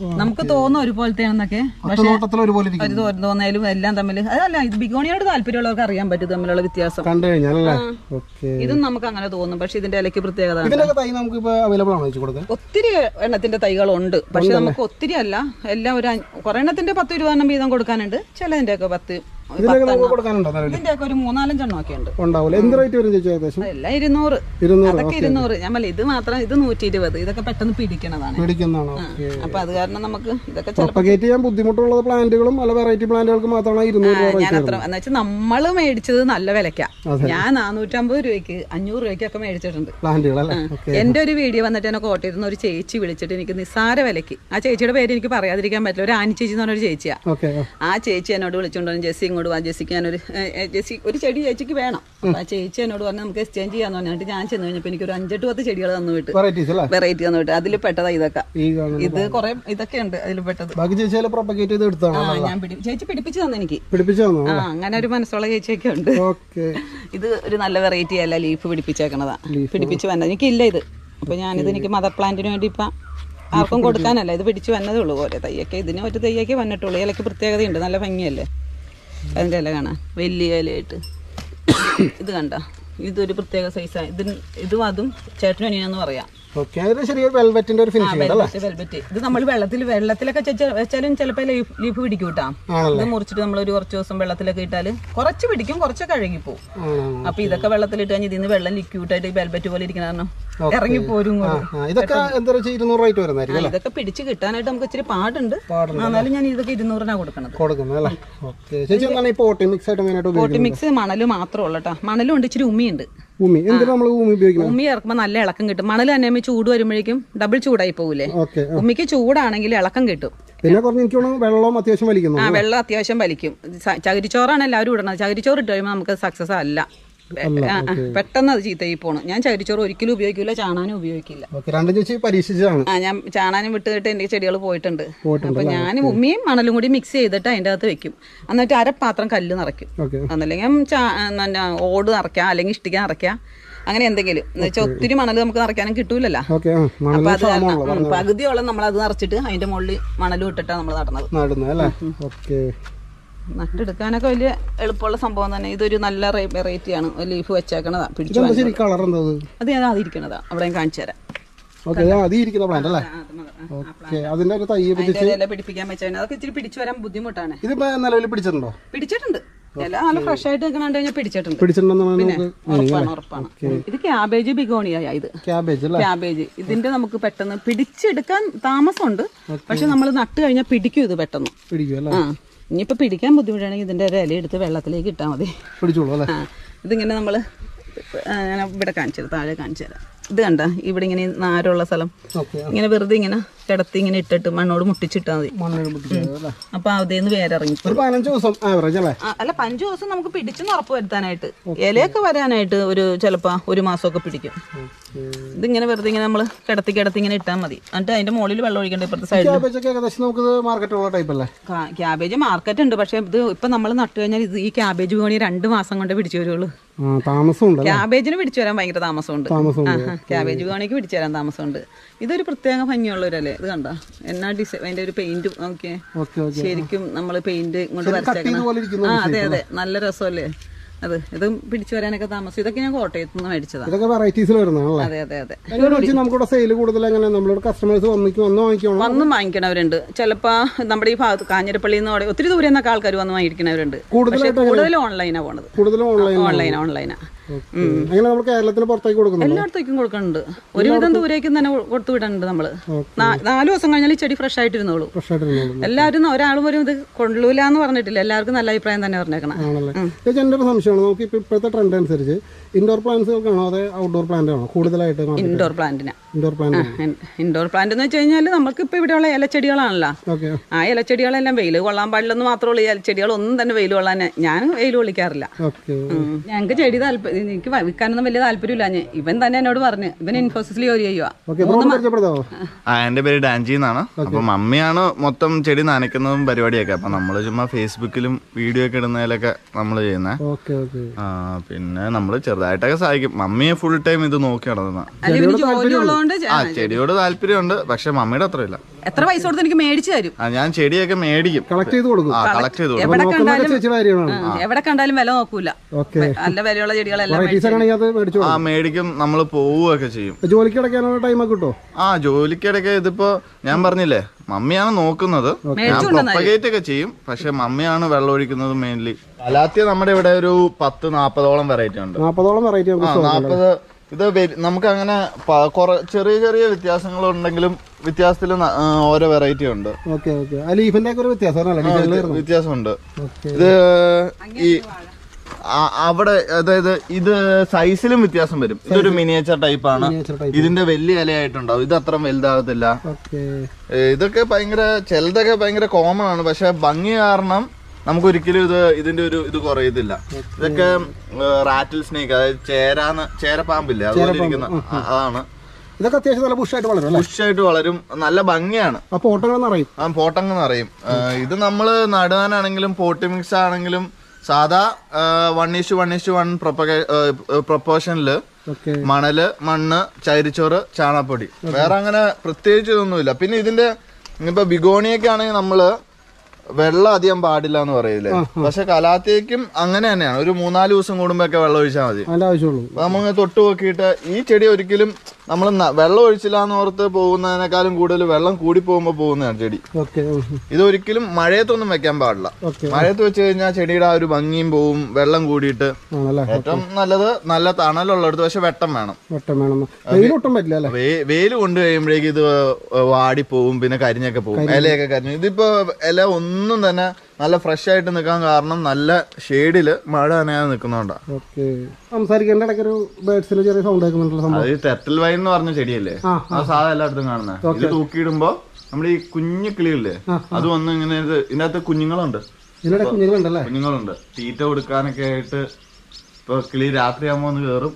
നമുക്ക് തോന്നും ഒരുപോലത്തെയാണെന്നൊക്കെ. പക്ഷേ ഒരു എല്ലാം തമ്മിൽ അതല്ല ഇത് ബിഗോണിയോട് താല്പര്യമുള്ളവർക്ക് അറിയാൻ പറ്റും തമ്മിലുള്ള വ്യത്യാസം. കണ്ടു കഴിഞ്ഞാലല്ലേ? ഇതും നമുക്ക് അങ്ങനെ തോന്നും പക്ഷെ ഇതിന്റെ ഇലയ്ക്ക് പ്രത്യേകത ഒത്തിരി എണ്ണത്തിന്റെ തൈകളുണ്ട്. പക്ഷെ നമുക്ക് ഒത്തിരി അല്ല എല്ലാം ഒരു കുറെ എണ്ണത്തിന്റെ പത്ത് രൂപ വീതം കൊടുക്കാനുണ്ട്. ചിലതിന്റെ ഒക്കെ പത്ത് കൊടുക്കാനുണ്ടോ ഇതിന്റെ ഒക്കെ ഒരു മൂന്നാലഞ്ചെണ്ണം ഒക്കെ ഉണ്ട്. ഉണ്ടാവില്ല? എന്ത് റേറ്റ് വരും ചേച്ചി ഏകദേശം? അല്ല ഇരുന്നൂറ്. ഇരുന്നൂറ് അതൊക്കെ ഇരുന്നൂറ്. ഞാൻ ഇത് മാത്രം ഇത് നൂറ്റി ഇരുപത് ഇതൊക്കെ പെട്ടെന്ന് പിടിക്കണതാണ്. മേടിക്കുന്നതാണോ ഓക്കെ. അപ്പൊ അത് കാരണം നമുക്ക് ഇതൊക്കെ പ്രൊപ്പഗേറ്റ് ചെയ്യാൻ ബുദ്ധിമുട്ടുള്ള പ്ലാന്റുകളും പല വെറൈറ്റി പ്ലാന്റുകൾക്ക് മാത്രമാണ് ഇരുന്നൂറ് രൂപ ഞാൻ അത്ര എന്ന് വെച്ചാൽ നമ്മൾ മേടിച്ചത് നല്ല വിലക്കാ ഞാൻ നാനൂറ്റമ്പത് രൂപയ്ക്ക് അഞ്ഞൂറ് രൂപയ്ക്കൊക്കെ മേടിച്ചിട്ടുണ്ട്. അല്ലേ? എന്റെ ഒരു വീഡിയോ വന്നിട്ട് എന്നെ കോട്ടയത്തുനിന്ന് ഒരു ചേച്ചി വിളിച്ചിട്ട് എനിക്ക് നിസ്സാര വിലക്ക് ആ ചേച്ചിയുടെ പേര് എനിക്ക് പറയാതിരിക്കാൻ പറ്റില്ല. ഒരു ആനി ചേച്ചി എന്ന് പറഞ്ഞൊരു ചേച്ചിയാ. ആ ചേച്ചി എന്നോട് വിളിച്ചോണ്ട് പറഞ്ഞു, ജെസ്സി ഇങ്ങോട്ട് വാ ജെസിക്ക് ഞാനൊരു ജെസി ഒരു ചെടി ചേച്ചിക്ക് വേണം. അപ്പൊ ആ ചേച്ചി എന്നോട് പറഞ്ഞു നമുക്ക് എക്സ്ചേഞ്ച് ചെയ്യാന്ന് പറഞ്ഞിട്ട് ഞാൻ ചെന്ന് കഴിഞ്ഞപ്പോൾ എനിക്ക് ഒരു അഞ്ചെട്ട് പത്ത് ചെടികൾ തന്നു വിട്ട്. വെറൈറ്റി തന്നു വിട്ട്. അതിൽ പെട്ടതാ ഇതൊക്കെ. ഇത് കുറെ ഇതൊക്കെ ഉണ്ട് അതിൽ പെട്ടത്. ബാക്കി ചേച്ചിയാൽ പ്രൊപ്പഗേറ്റ് ചെയ്ത് എടുത്താണ് ഞാൻ ചേച്ചി പിടിപ്പിച്ചു തന്നെ എനിക്ക്. പിടിപ്പിച്ചു ആ അങ്ങനെ ഒരു മനസ്സുള്ള ചേച്ചിയൊക്കെ ഉണ്ട്. ഇത് ഒരു നല്ല വെറൈറ്റി അല്ല ലീഫ് പിടിപ്പിച്ചേക്കണതാ. പിടിപ്പിച്ചു വന്നത്. എനിക്കില്ല ഇത്. അപ്പൊ ഞാനിത് എനിക്ക് മദർ പ്ലാന്റിന് വേണ്ടി ഇപ്പൊ ആർക്കും കൊടുക്കാനല്ല. ഇത് പിടിച്ചു വന്നതേ ഉള്ളൂ ഓരോ തയ്യൊക്കെ ഇതിന് ഒരു തയ്യൊക്കെ വന്നിട്ടുള്ളൂ. ഇലക്ക് പ്രത്യേകതയുണ്ട്. നല്ല ഭംഗിയല്ലേ? അതിന്റെ ഇല കാണാൻ വലിയ ഇലയായിട്ട്. ഇത് കണ്ട? ഇതൊരു പ്രത്യേക സൈസാണ് ഇതിന് ഇതും അതും ചേട്ടനും അനിയാന്ന് പറയാം. ഓക്കെ ശരിയ വെൽവെറ്റിന്റെ ഒരു ഫിനിഷിംഗ് ഉണ്ട് വെൽവെറ്റ് ഇത് നമ്മൾ വെള്ളത്തിൽ വെള്ളത്തിലൊക്കെ വെച്ചാലും ചിലപ്പോൾ ലീഫ് പിടിക്കും കേട്ടാ ഇത് മുറിച്ചിട്ട് നമ്മൾ ഒരു കുറച്ച് ദിവസം വെള്ളത്തിലൊക്കെ ഇട്ടാൽ കുറച്ച് പിടിക്കും കുറച്ച് കഴുകി പോകും അപ്പൊ ഇതൊക്കെ വെള്ളത്തിലിട്ട് കഴിഞ്ഞാൽ ഇതിന്ന് വെള്ളം ലിക്വിഡായിട്ട് വെൽവെറ്റ് പോലെ ഇരിക്കുന്ന കാരണം ഇറങ്ങി പോരും ഇതൊക്കെ എന്താ വെച്ചാൽ ഇരുന്നൂറ് റേറ്റ് വരുന്നതായിരിക്കും ഇതൊക്കെ പിടിച്ച് കിട്ടാനായിട്ട് നമുക്ക് ഇച്ചിരി പാടുണ്ട്. എന്നാലും ഞാൻ ഇതൊക്കെ ഇരുന്നൂറിനാണ് കൊടുക്കണത്. കൊടുക്കുന്നത് അല്ലേ? ഓക്കെ. ചേച്ചി പോട്ടി മിക്സ് ആയിട്ട് പോട്ടി മിക്സ് മണൽ മാത്രമേ ഉള്ളൂ കേട്ടോ മണലും ഉണ്ട് ഇച്ചിരി ഉമ്മിയുണ്ട് ഭൂമി എന്തിനാ നമ്മൾ ഉപയോഗിക്കുന്നത് ഇറക്കുമ്പോൾ നല്ല ഇളക്കം കിട്ടും. മണൽ തന്നെ ചൂട് വരുമ്പോഴേക്കും ഡബിൾ ചൂടായി പോകൂലേ ഓക്കെ ഉമ്മിക്ക് ചൂടാണെങ്കിൽ ഇളക്കം കിട്ടും. പിന്നെ കുറഞ്ഞ് എനിക്ക് വെള്ളം അത്യാവശ്യം വലിക്കുന്നു ആ വെള്ളം അത്യാവശ്യം വലിക്കും. ചകിരിച്ചോറാണ് എല്ലാവരും ഇടണത് ചകിരിച്ചോറ് ഇട്ട് കഴിയുമ്പോൾ നമുക്ക് സക്സസ് അല്ല. പെട്ടെന്ന് അത് ചീത്തയായി പോണു. ഞാൻ ചകിരിച്ചോറ് ഒരിക്കലും ഉപയോഗിക്കില്ല ചാണാനും ഉപയോഗിക്കില്ല. ഓക്കെ രണ്ടും ചേച്ചി പരീക്ഷിച്ചതാണ്. ആ ഞാൻ ചാണാനും വിട്ടിട്ട് എന്റെ ചെടികൾ പോയിട്ടുണ്ട്. അപ്പൊ ഞാൻ ഉമ്മിയും മണലും കൂടി മിക്സ് ചെയ്തിട്ട് അതിന്റെ അകത്ത് വെക്കും. എന്നിട്ട് അരപ്പാത്രം കല്ല് നിറയ്ക്കും. ഓക്കെ. അതല്ലെങ്കിൽ ഓട് നിറയ്ക്കാം അല്ലെങ്കിൽ ഇഷ്ടിക നിറയ്ക്കാം. അങ്ങനെ എന്തെങ്കിലും. എന്ന് വെച്ചാൽ ഒത്തിരി മണൽ നമുക്ക് നിറയ്ക്കാനും കിട്ടൂലല്ലോ. അപ്പൊ അത് പകുതിയോളം നമ്മൾ അത് നിറച്ചിട്ട് അതിന്റെ മുകളിൽ മണലും ഇട്ടിട്ടാണ് നമ്മൾ നടന്നത്. നടുന്നത് അല്ലേ? ഓക്കെ. നട്ടെടുക്കാനൊക്കെ വലിയ എളുപ്പമുള്ള സംഭവം തന്നെ ഇതൊരു നല്ല വെറൈറ്റിയാണ് ലീഫ് വെച്ചേക്കണതാ പിടിച്ചു കളർ അത് ഞാൻ അതിരിക്കണതാ അവിടെ ഞാൻ കാണിച്ചു തരാം അതിന്റെ ഒരു പിടിപ്പിക്കാൻ വെച്ചാൽ അതൊക്കെ ഇച്ചിരി പിടിച്ചു വരാൻ ബുദ്ധിമുട്ടാണ് ഇതിപ്പോ നിലവിൽ പിടിച്ചിട്ടുണ്ടോ പിടിച്ചിട്ടുണ്ട് ഇല നല്ല ഫ്രഷ് ആയിട്ട് നിൽക്കണ പിടിച്ചിട്ടുണ്ട് ഇത് ക്യാബേജ് ബിഗോണിയായ ഇത് ക്യാബേജ് ഇതിന്റെ നമുക്ക് പെട്ടെന്ന് പിടിച്ചെടുക്കാൻ താമസമുണ്ട് പക്ഷെ നമ്മൾ നട്ട് കഴിഞ്ഞാൽ പിടിക്കും ഇത് പെട്ടെന്ന് പിടിക്കും ഇനിയിപ്പോൾ പിടിക്കാൻ ബുദ്ധിമുട്ടാണെങ്കിൽ ഇതിന്റെ ഒരു ഇല എടുത്ത് വെള്ളത്തിലേക്ക് ഇട്ടാൽ മതി. പിടിച്ചോളൂ അല്ലേ? ഇതിങ്ങനെ നമ്മൾ ഇവിടെ കാണിച്ചു തരാം താഴെ കാണിച്ചു തരാം. ഇത് കണ്ട ഇവിടെ ഇങ്ങനെ നാരുള്ള സ്ഥലം. ഇങ്ങനെ വെറുതെ ഇങ്ങനെ കിടത്തി ഇങ്ങനെ ഇട്ടിട്ട് മണ്ണോട് മുട്ടിച്ചിട്ടാൽ മതി. അപ്പൊ അതേന്ന് വേരിറങ്ങി. അല്ലേ? പഞ്ചു ദിവസം നമുക്ക് പിടിച്ചെന്ന് ഉറപ്പ് വരുത്താനായിട്ട്. ഇലയൊക്കെ വരാനായിട്ട് ഒരു ചിലപ്പോ ഒരു മാസമൊക്കെ പിടിക്കും. ഇതിങ്ങനെ വെറുതെ ഇങ്ങനെ നമ്മൾ കിടത്തി കിടത്തി ഇങ്ങനെ ഇട്ടാൽ മതി. എന്നിട്ട് അതിന്റെ മുകളിൽ വെള്ളം ഒഴിക്കേണ്ട ഇപ്പുറത്തെ സൈഡിൽ ക്യാബേജ് മാർക്കറ്റ് ഉണ്ട്. പക്ഷെ ഇത് ഇപ്പൊ നമ്മൾ നട്ടു കഴിഞ്ഞാൽ ഇത് ഈ ക്യാബേജ് വേണി രണ്ട് മാസം കൊണ്ട് പിടിച്ചു വരുള്ളൂ. ക്യാബേജിന് പിടിച്ചു വരാൻ ഭയങ്കര താമസമുണ്ട്. ക്യാബേജ് വേണിക്ക് പിടിച്ചു വരാൻ താമസമുണ്ട്. ഇതൊരു പ്രത്യേക ഭംഗിയുള്ള ഒരു അല്ലേ ഇത് കണ്ട? എന്നാ ഡിസൈൻ അതിന്റെ ഒരു പെയിന്റ് നോക്കിയേ. ശരിക്കും നമ്മൾ പെയിന്റ് ഇങ്ങോട്ട് വരച്ചേക്കണം. ആ അതെ അതെ. നല്ല രസമല്ലേ? അത് ഇത് പിടിച്ചു വരാനൊക്കെ താമസം ഇതൊക്കെ ഞാൻ കോട്ടയത്ത് നിന്ന് മേടിച്ചതാണ് ഇതൊക്കെ വെറൈറ്റീസിൽ വരുന്നതാണല്ലേ അതെ അതെ അതെ. നമുക്കിവിടെ സെയിൽ കൂടുതൽ എങ്ങനെ? നമ്മളോട് കസ്റ്റമേഴ്സ് വന്ന് വാങ്ങിക്കണം? വന്ന് വാങ്ങിക്കണവരുണ്ട്. ചിലപ്പോ നമ്മുടെ ഈ ഭാഗത്ത് കാഞ്ഞിരപ്പള്ളി എന്ന് പറയും ഒത്തിരി ദൂരെ നിന്നൊക്കെ ആൾക്കാർ വന്ന് വാങ്ങിക്കണവരുണ്ട് കൂടുതൽ കൂടുതലായിട്ട് കൂടുതലും ഓൺലൈനാ പോണത്. കൂടുതലും ഓൺലൈൻ ഓൺലൈനാ ഓൺലൈനാ അങ്ങനെ നമ്മൾ കേരളത്തിന് പുറത്തേക്ക് കൊടുക്കുന്നുണ്ട്? എല്ലായിടത്തേക്കും കൊടുക്കുന്നുണ്ട് ഒരുവിധം ദൂരേക്കും തന്നെ കൊടുത്തു വിടുന്നുണ്ട് നമ്മൾ. നാലു ദിവസം കഴിഞ്ഞാൽ ഈ ചെടി ഫ്രഷ് ആയിട്ടിരുന്നോളൂ. എല്ലാവരും ഒരാളും വരും ഇത് കൊള്ളൂല എന്ന് പറഞ്ഞിട്ടില്ല. എല്ലാവർക്കും നല്ല അഭിപ്രായം തന്നെ പറഞ്ഞേക്കണം. ചേച്ചി എന്റെ ഒരു സംശയമാണ്. നമുക്ക് ഇപ്പൊ ഇപ്പോഴത്തെ ട്രെൻഡ് അനുസരിച്ച് ഇൻഡോർ പ്ലാന്റ്സുകൾക്കാണോ അതോ ഔട്ട്ഡോർ പ്ലാന്റ് ആണോ കൂടുതലായിട്ട് ഇൻഡോർ പ്ലാന്റിന് ഇൻഡോർ പ്ലാന്റ് ഇൻഡോർ പ്ലാന്റ് എന്ന് വെച്ച് കഴിഞ്ഞാൽ നമുക്ക് ഇപ്പൊ ഇവിടെയുള്ള ഇലച്ചെടികളാണല്ലോ. ആ ഇലച്ചെടികളെല്ലാം വെയിൽ കൊള്ളാൻ പാടില്ലെന്ന് മാത്രമേ ഉള്ളൂ. ഈ ഇലച്ചെടികളൊന്നും തന്നെ വെയിൽ കൊള്ളാൻ ഞാൻ വെയിൽ കൊള്ളിക്കാറില്ല. ഞങ്ങൾക്ക് ചെടി താല്പര്യം എനിക്ക് വിൽക്കാനൊന്നും വലിയ താല്പര്യമില്ല. ഞാൻ ഇവൻ തന്നെ എന്നോട് പറഞ്ഞു ഇവൻ ഇൻഫോസിസിൽ ജോലി ചെയ്യുക എന്റെ പേര് ഡാൻജി എന്നാണ്. അപ്പൊ മമ്മിയാണ് മൊത്തം ചെടി നനയ്ക്കുന്നതും പരിപാടിയൊക്കെ. അപ്പൊ നമ്മൾ ചുമ്മാ ഫേസ്ബുക്കിലും വീഡിയോ ഒക്കെ ഇടുന്നതിലൊക്കെ നമ്മൾ ചെയ്യുന്ന. ഓക്കെ ഓക്കെ ആ പിന്നെ നമ്മൾ ചെറുതായിട്ടൊക്കെ സഹായിക്കും. മമ്മിയെ ഫുൾ ടൈം ഇത് നോക്കി നടന്ന ആ ചെടിയോട് താല്പര്യമുണ്ട്. പക്ഷെ മമ്മിയുടെ അത്ര ഇല്ല. എത്ര പൈസ കൊടുത്ത് എനിക്ക് മേടിച്ചു തരും? ആ ഞാൻ ചെടിയൊക്കെ മേടിക്കും. കളക്ട് ചെയ്ത് കൊടുക്കും. ആ കളക്ട് ചെയ്തു കൊടുക്കും. എവിടെ കണ്ടാലും എവിടെ കണ്ടാലും വില നോക്കൂല. ഓക്കെ നല്ല വിലയുള്ള ചെടികളെല്ലാം ആ മേടിക്കും. നമ്മൾ പോവുകയൊക്കെ ചെയ്യും. ജോലിക്ക് അടയ്ക്കാനുള്ള ടൈമൊക്കെ കിട്ടോ ആ ജോലിക്കിടയ്ക്ക് ഇതിപ്പോ ഞാൻ പറഞ്ഞില്ലേ മമ്മിയാണ് നോക്കുന്നത്. ഞാൻ പ്രൊപ്പഗേറ്റ് ഒക്കെ ചെയ്യും പക്ഷെ മമ്മിയാണ് വെള്ളം ഒഴിക്കുന്നത് മെയിൻലി അല്ലാത്ത നമ്മുടെ ഇവിടെ ഒരു പത്ത് നാപ്പതോളം വെറൈറ്റി ഉണ്ട്. നാപ്പതോളം വെറൈറ്റി നാപ്പത് ഇത് നമുക്ക് അങ്ങനെ ചെറിയ ചെറിയ വ്യത്യാസങ്ങൾ ഉണ്ടെങ്കിലും വ്യത്യാസത്തിൽ ഓരോ വെറൈറ്റി ഉണ്ട്. ഓക്കെ ഓക്കെ ആ ലീഫിന്റെ ഒക്കെ ഒരു വ്യത്യാസം അല്ലേ? വ്യത്യാസമുണ്ട്. ഇത് ഈ അവിടെ അതായത് ഇത് സൈസിലും വ്യത്യാസം വരും. ഇതൊരു മിനിയേച്ചർ ടൈപ്പ് ആണ്. ഇതിന്റെ വലിയ ഇലയായിട്ടുണ്ടാവും. ഇത് അത്ര വലുതാകത്തില്ല. ഇതൊക്കെ ഭയങ്കര ചിലതൊക്കെ ഭയങ്കര കോമൺ ആണ്. പക്ഷെ ഭംഗി കാരണം നമുക്ക് ഒരിക്കലും ഇത് ഇതിന്റെ ഒരു ഇത് കുറയത്തില്ല. ഇതൊക്കെ റാറ്റിൽ സ്നേക്ക് അതായത് ചേരാന്ന് ചേരപ്പാമ്പില്ലേ? അതുപോലെ ഇരിക്കുന്ന അതാണ്. ഇതൊക്കെ അത്യാവശ്യം നല്ല ബുഷായിട്ട് വളരും അല്ലേ? ബുഷായിട്ട് വളരും. നല്ല ഭംഗിയാണ്. ആ പോട്ടങ്ങൾ നിറയും. ആ പോട്ടങ്ങ് നിറയും. ഇത് നമ്മൾ നടുവാനാണെങ്കിലും പോട്ടി മിക്സ് ആണെങ്കിലും സാധാ one is one is one പ്രൊപ്പോർഷനിൽ മണൽ മണ്ണ് ചൈരിച്ചോറ് ചാണാപ്പൊടി വേറെ അങ്ങനെ പ്രത്യേകിച്ച് ഇതൊന്നുമില്ല. പിന്നെ ഇതിന്റെ ഇപ്പൊ ബിഗോണിയൊക്കെ ആണെങ്കിൽ നമ്മൾ വെള്ളം അധികം പാടില്ല എന്ന് പറയില്ലേ? പക്ഷെ കലാത്തേക്കും അങ്ങനെ തന്നെയാണ്. ഒരു മൂന്നാൽ ദിവസം കൂടുമ്പോ ഒക്കെ വെള്ളം ഒഴിച്ചാൽ മതി. നമ്മൾ തൊട്ട് നോക്കിയിട്ട് ഈ ചെടി ഒരിക്കലും നമ്മൾ വെള്ളം ഒഴിച്ചില്ല എന്ന് ഓർത്ത് പോകുന്നതിനേക്കാളും കൂടുതൽ വെള്ളം കൂടി പോകുമ്പോൾ പോകുന്നതാണ് ചെടി. ഇത് ഒരിക്കലും മഴയത്തൊന്നും വെക്കാൻ പാടില്ല. മഴയത്ത് വെച്ച് കഴിഞ്ഞാൽ ചെടിയുടെ ആ ഒരു ഭംഗിയും പോവും വെള്ളം കൂടിയിട്ട്. ഏറ്റവും നല്ലത് നല്ല തണലുള്ള അടുത്ത് പക്ഷെ വെട്ടം വേണം. വട്ടം വേണം. വെയിലൊട്ടും പറ്റില്ല അല്ലേ? വേ- വെയിൽ കൊണ്ട് കഴിയുമ്പോഴേക്ക് ഇത് വാടിപ്പോവും പിന്നെ കരിഞ്ഞൊക്കെ പോവും ഇലയൊക്കെ കരിഞ്ഞു. ഇതിപ്പോ ഇല ഒന്നും തന്നെ നല്ല ഫ്രഷ് ആയിട്ട് നിൽക്കാൻ കാരണം നല്ല ഷെയ്ഡിൽ മഴ നനയാതെ നിൽക്കുന്നോണ്ടാ ഓക്കെ സംസാരിക്കേണ്ട ഇടയ്ക്ക് ഒരു ബേഡ്സിന് ചെറിയ സൗണ്ട് കേൾക്കുന്നുണ്ടല്ലോ തെറ്റൽ വൈൻ എന്ന് പറഞ്ഞ ചെടിയല്ലേ? ആ, സാധനം സാധാ എല്ലായിടത്തും കാണുന്നത്. ഇത് തൂക്കിയിടുമ്പോ നമ്മുടെ ഈ കുഞ്ഞു കിളിയില്ലേ അത് വന്ന് ഇങ്ങനെ ഇതിന്റെ അകത്ത് കുഞ്ഞുങ്ങളുണ്ട്. കുഞ്ഞുങ്ങളുണ്ട്. തീറ്റ കൊടുക്കാനൊക്കെ ആയിട്ട് ഇപ്പൊ കിളി രാത്രിയാകുമ്പോ ഒന്ന് ഓക്കെ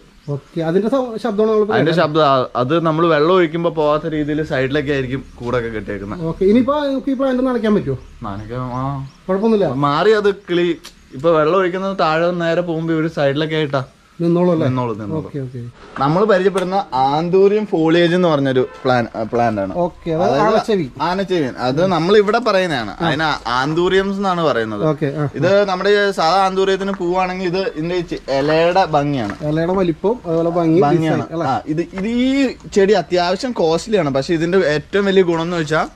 അതിന്റെ ശബ്ദമാണ് അതിന്റെ ശബ്ദം അത് നമ്മൾ വെള്ളം ഒഴിക്കുമ്പോ പോവാത്ത രീതിയിൽ സൈഡിലൊക്കെ ആയിരിക്കും കൂടൊക്കെ കെട്ടിയേക്കുന്നത് ഓക്കെ. ഇനിയിപ്പോ നമുക്ക് ഈ പ്ലാന്റ് നനയ്ക്കാൻ പറ്റുമോ നനയ്ക്കാൻ ആ. കുഴപ്പമൊന്നുമില്ല. മാറി അത് കിളി ഇപ്പൊ വെള്ളം ഒഴിക്കുന്നത് താഴെ നേരെ പോകുമ്പോ ഒരു സൈഡിലൊക്കെ ആയിട്ടാ. നമ്മൾ പരിചയപ്പെടുന്ന ആന്തൂറിയം ഫോളിയേജ് എന്ന് പറഞ്ഞൊരു പ്ലാൻ പ്ലാന്റ് ആണ്. ആനച്ചെവിയൻ അത് നമ്മൾ ഇവിടെ പറയുന്നതാണ്. അതിന് ആന്തൂറിയംസ് എന്നാണ് പറയുന്നത്. ഇത് നമ്മുടെ സാധാ ആന്തൂറിയത്തിന് പൂവാണെങ്കിൽ ഇത് ഇതിന്റെ ഇലയുടെ ഭംഗിയാണ്. ഇലയുടെ വലിപ്പം അതുപോലെ ഭംഗി ഭംഗിയാണ്. ഇത് ഇത് ഈ ചെടി അത്യാവശ്യം കോസ്റ്റ്ലിയാണ് പക്ഷെ ഇതിന്റെ ഏറ്റവും വലിയ ഗുണം എന്ന് വെച്ചാൽ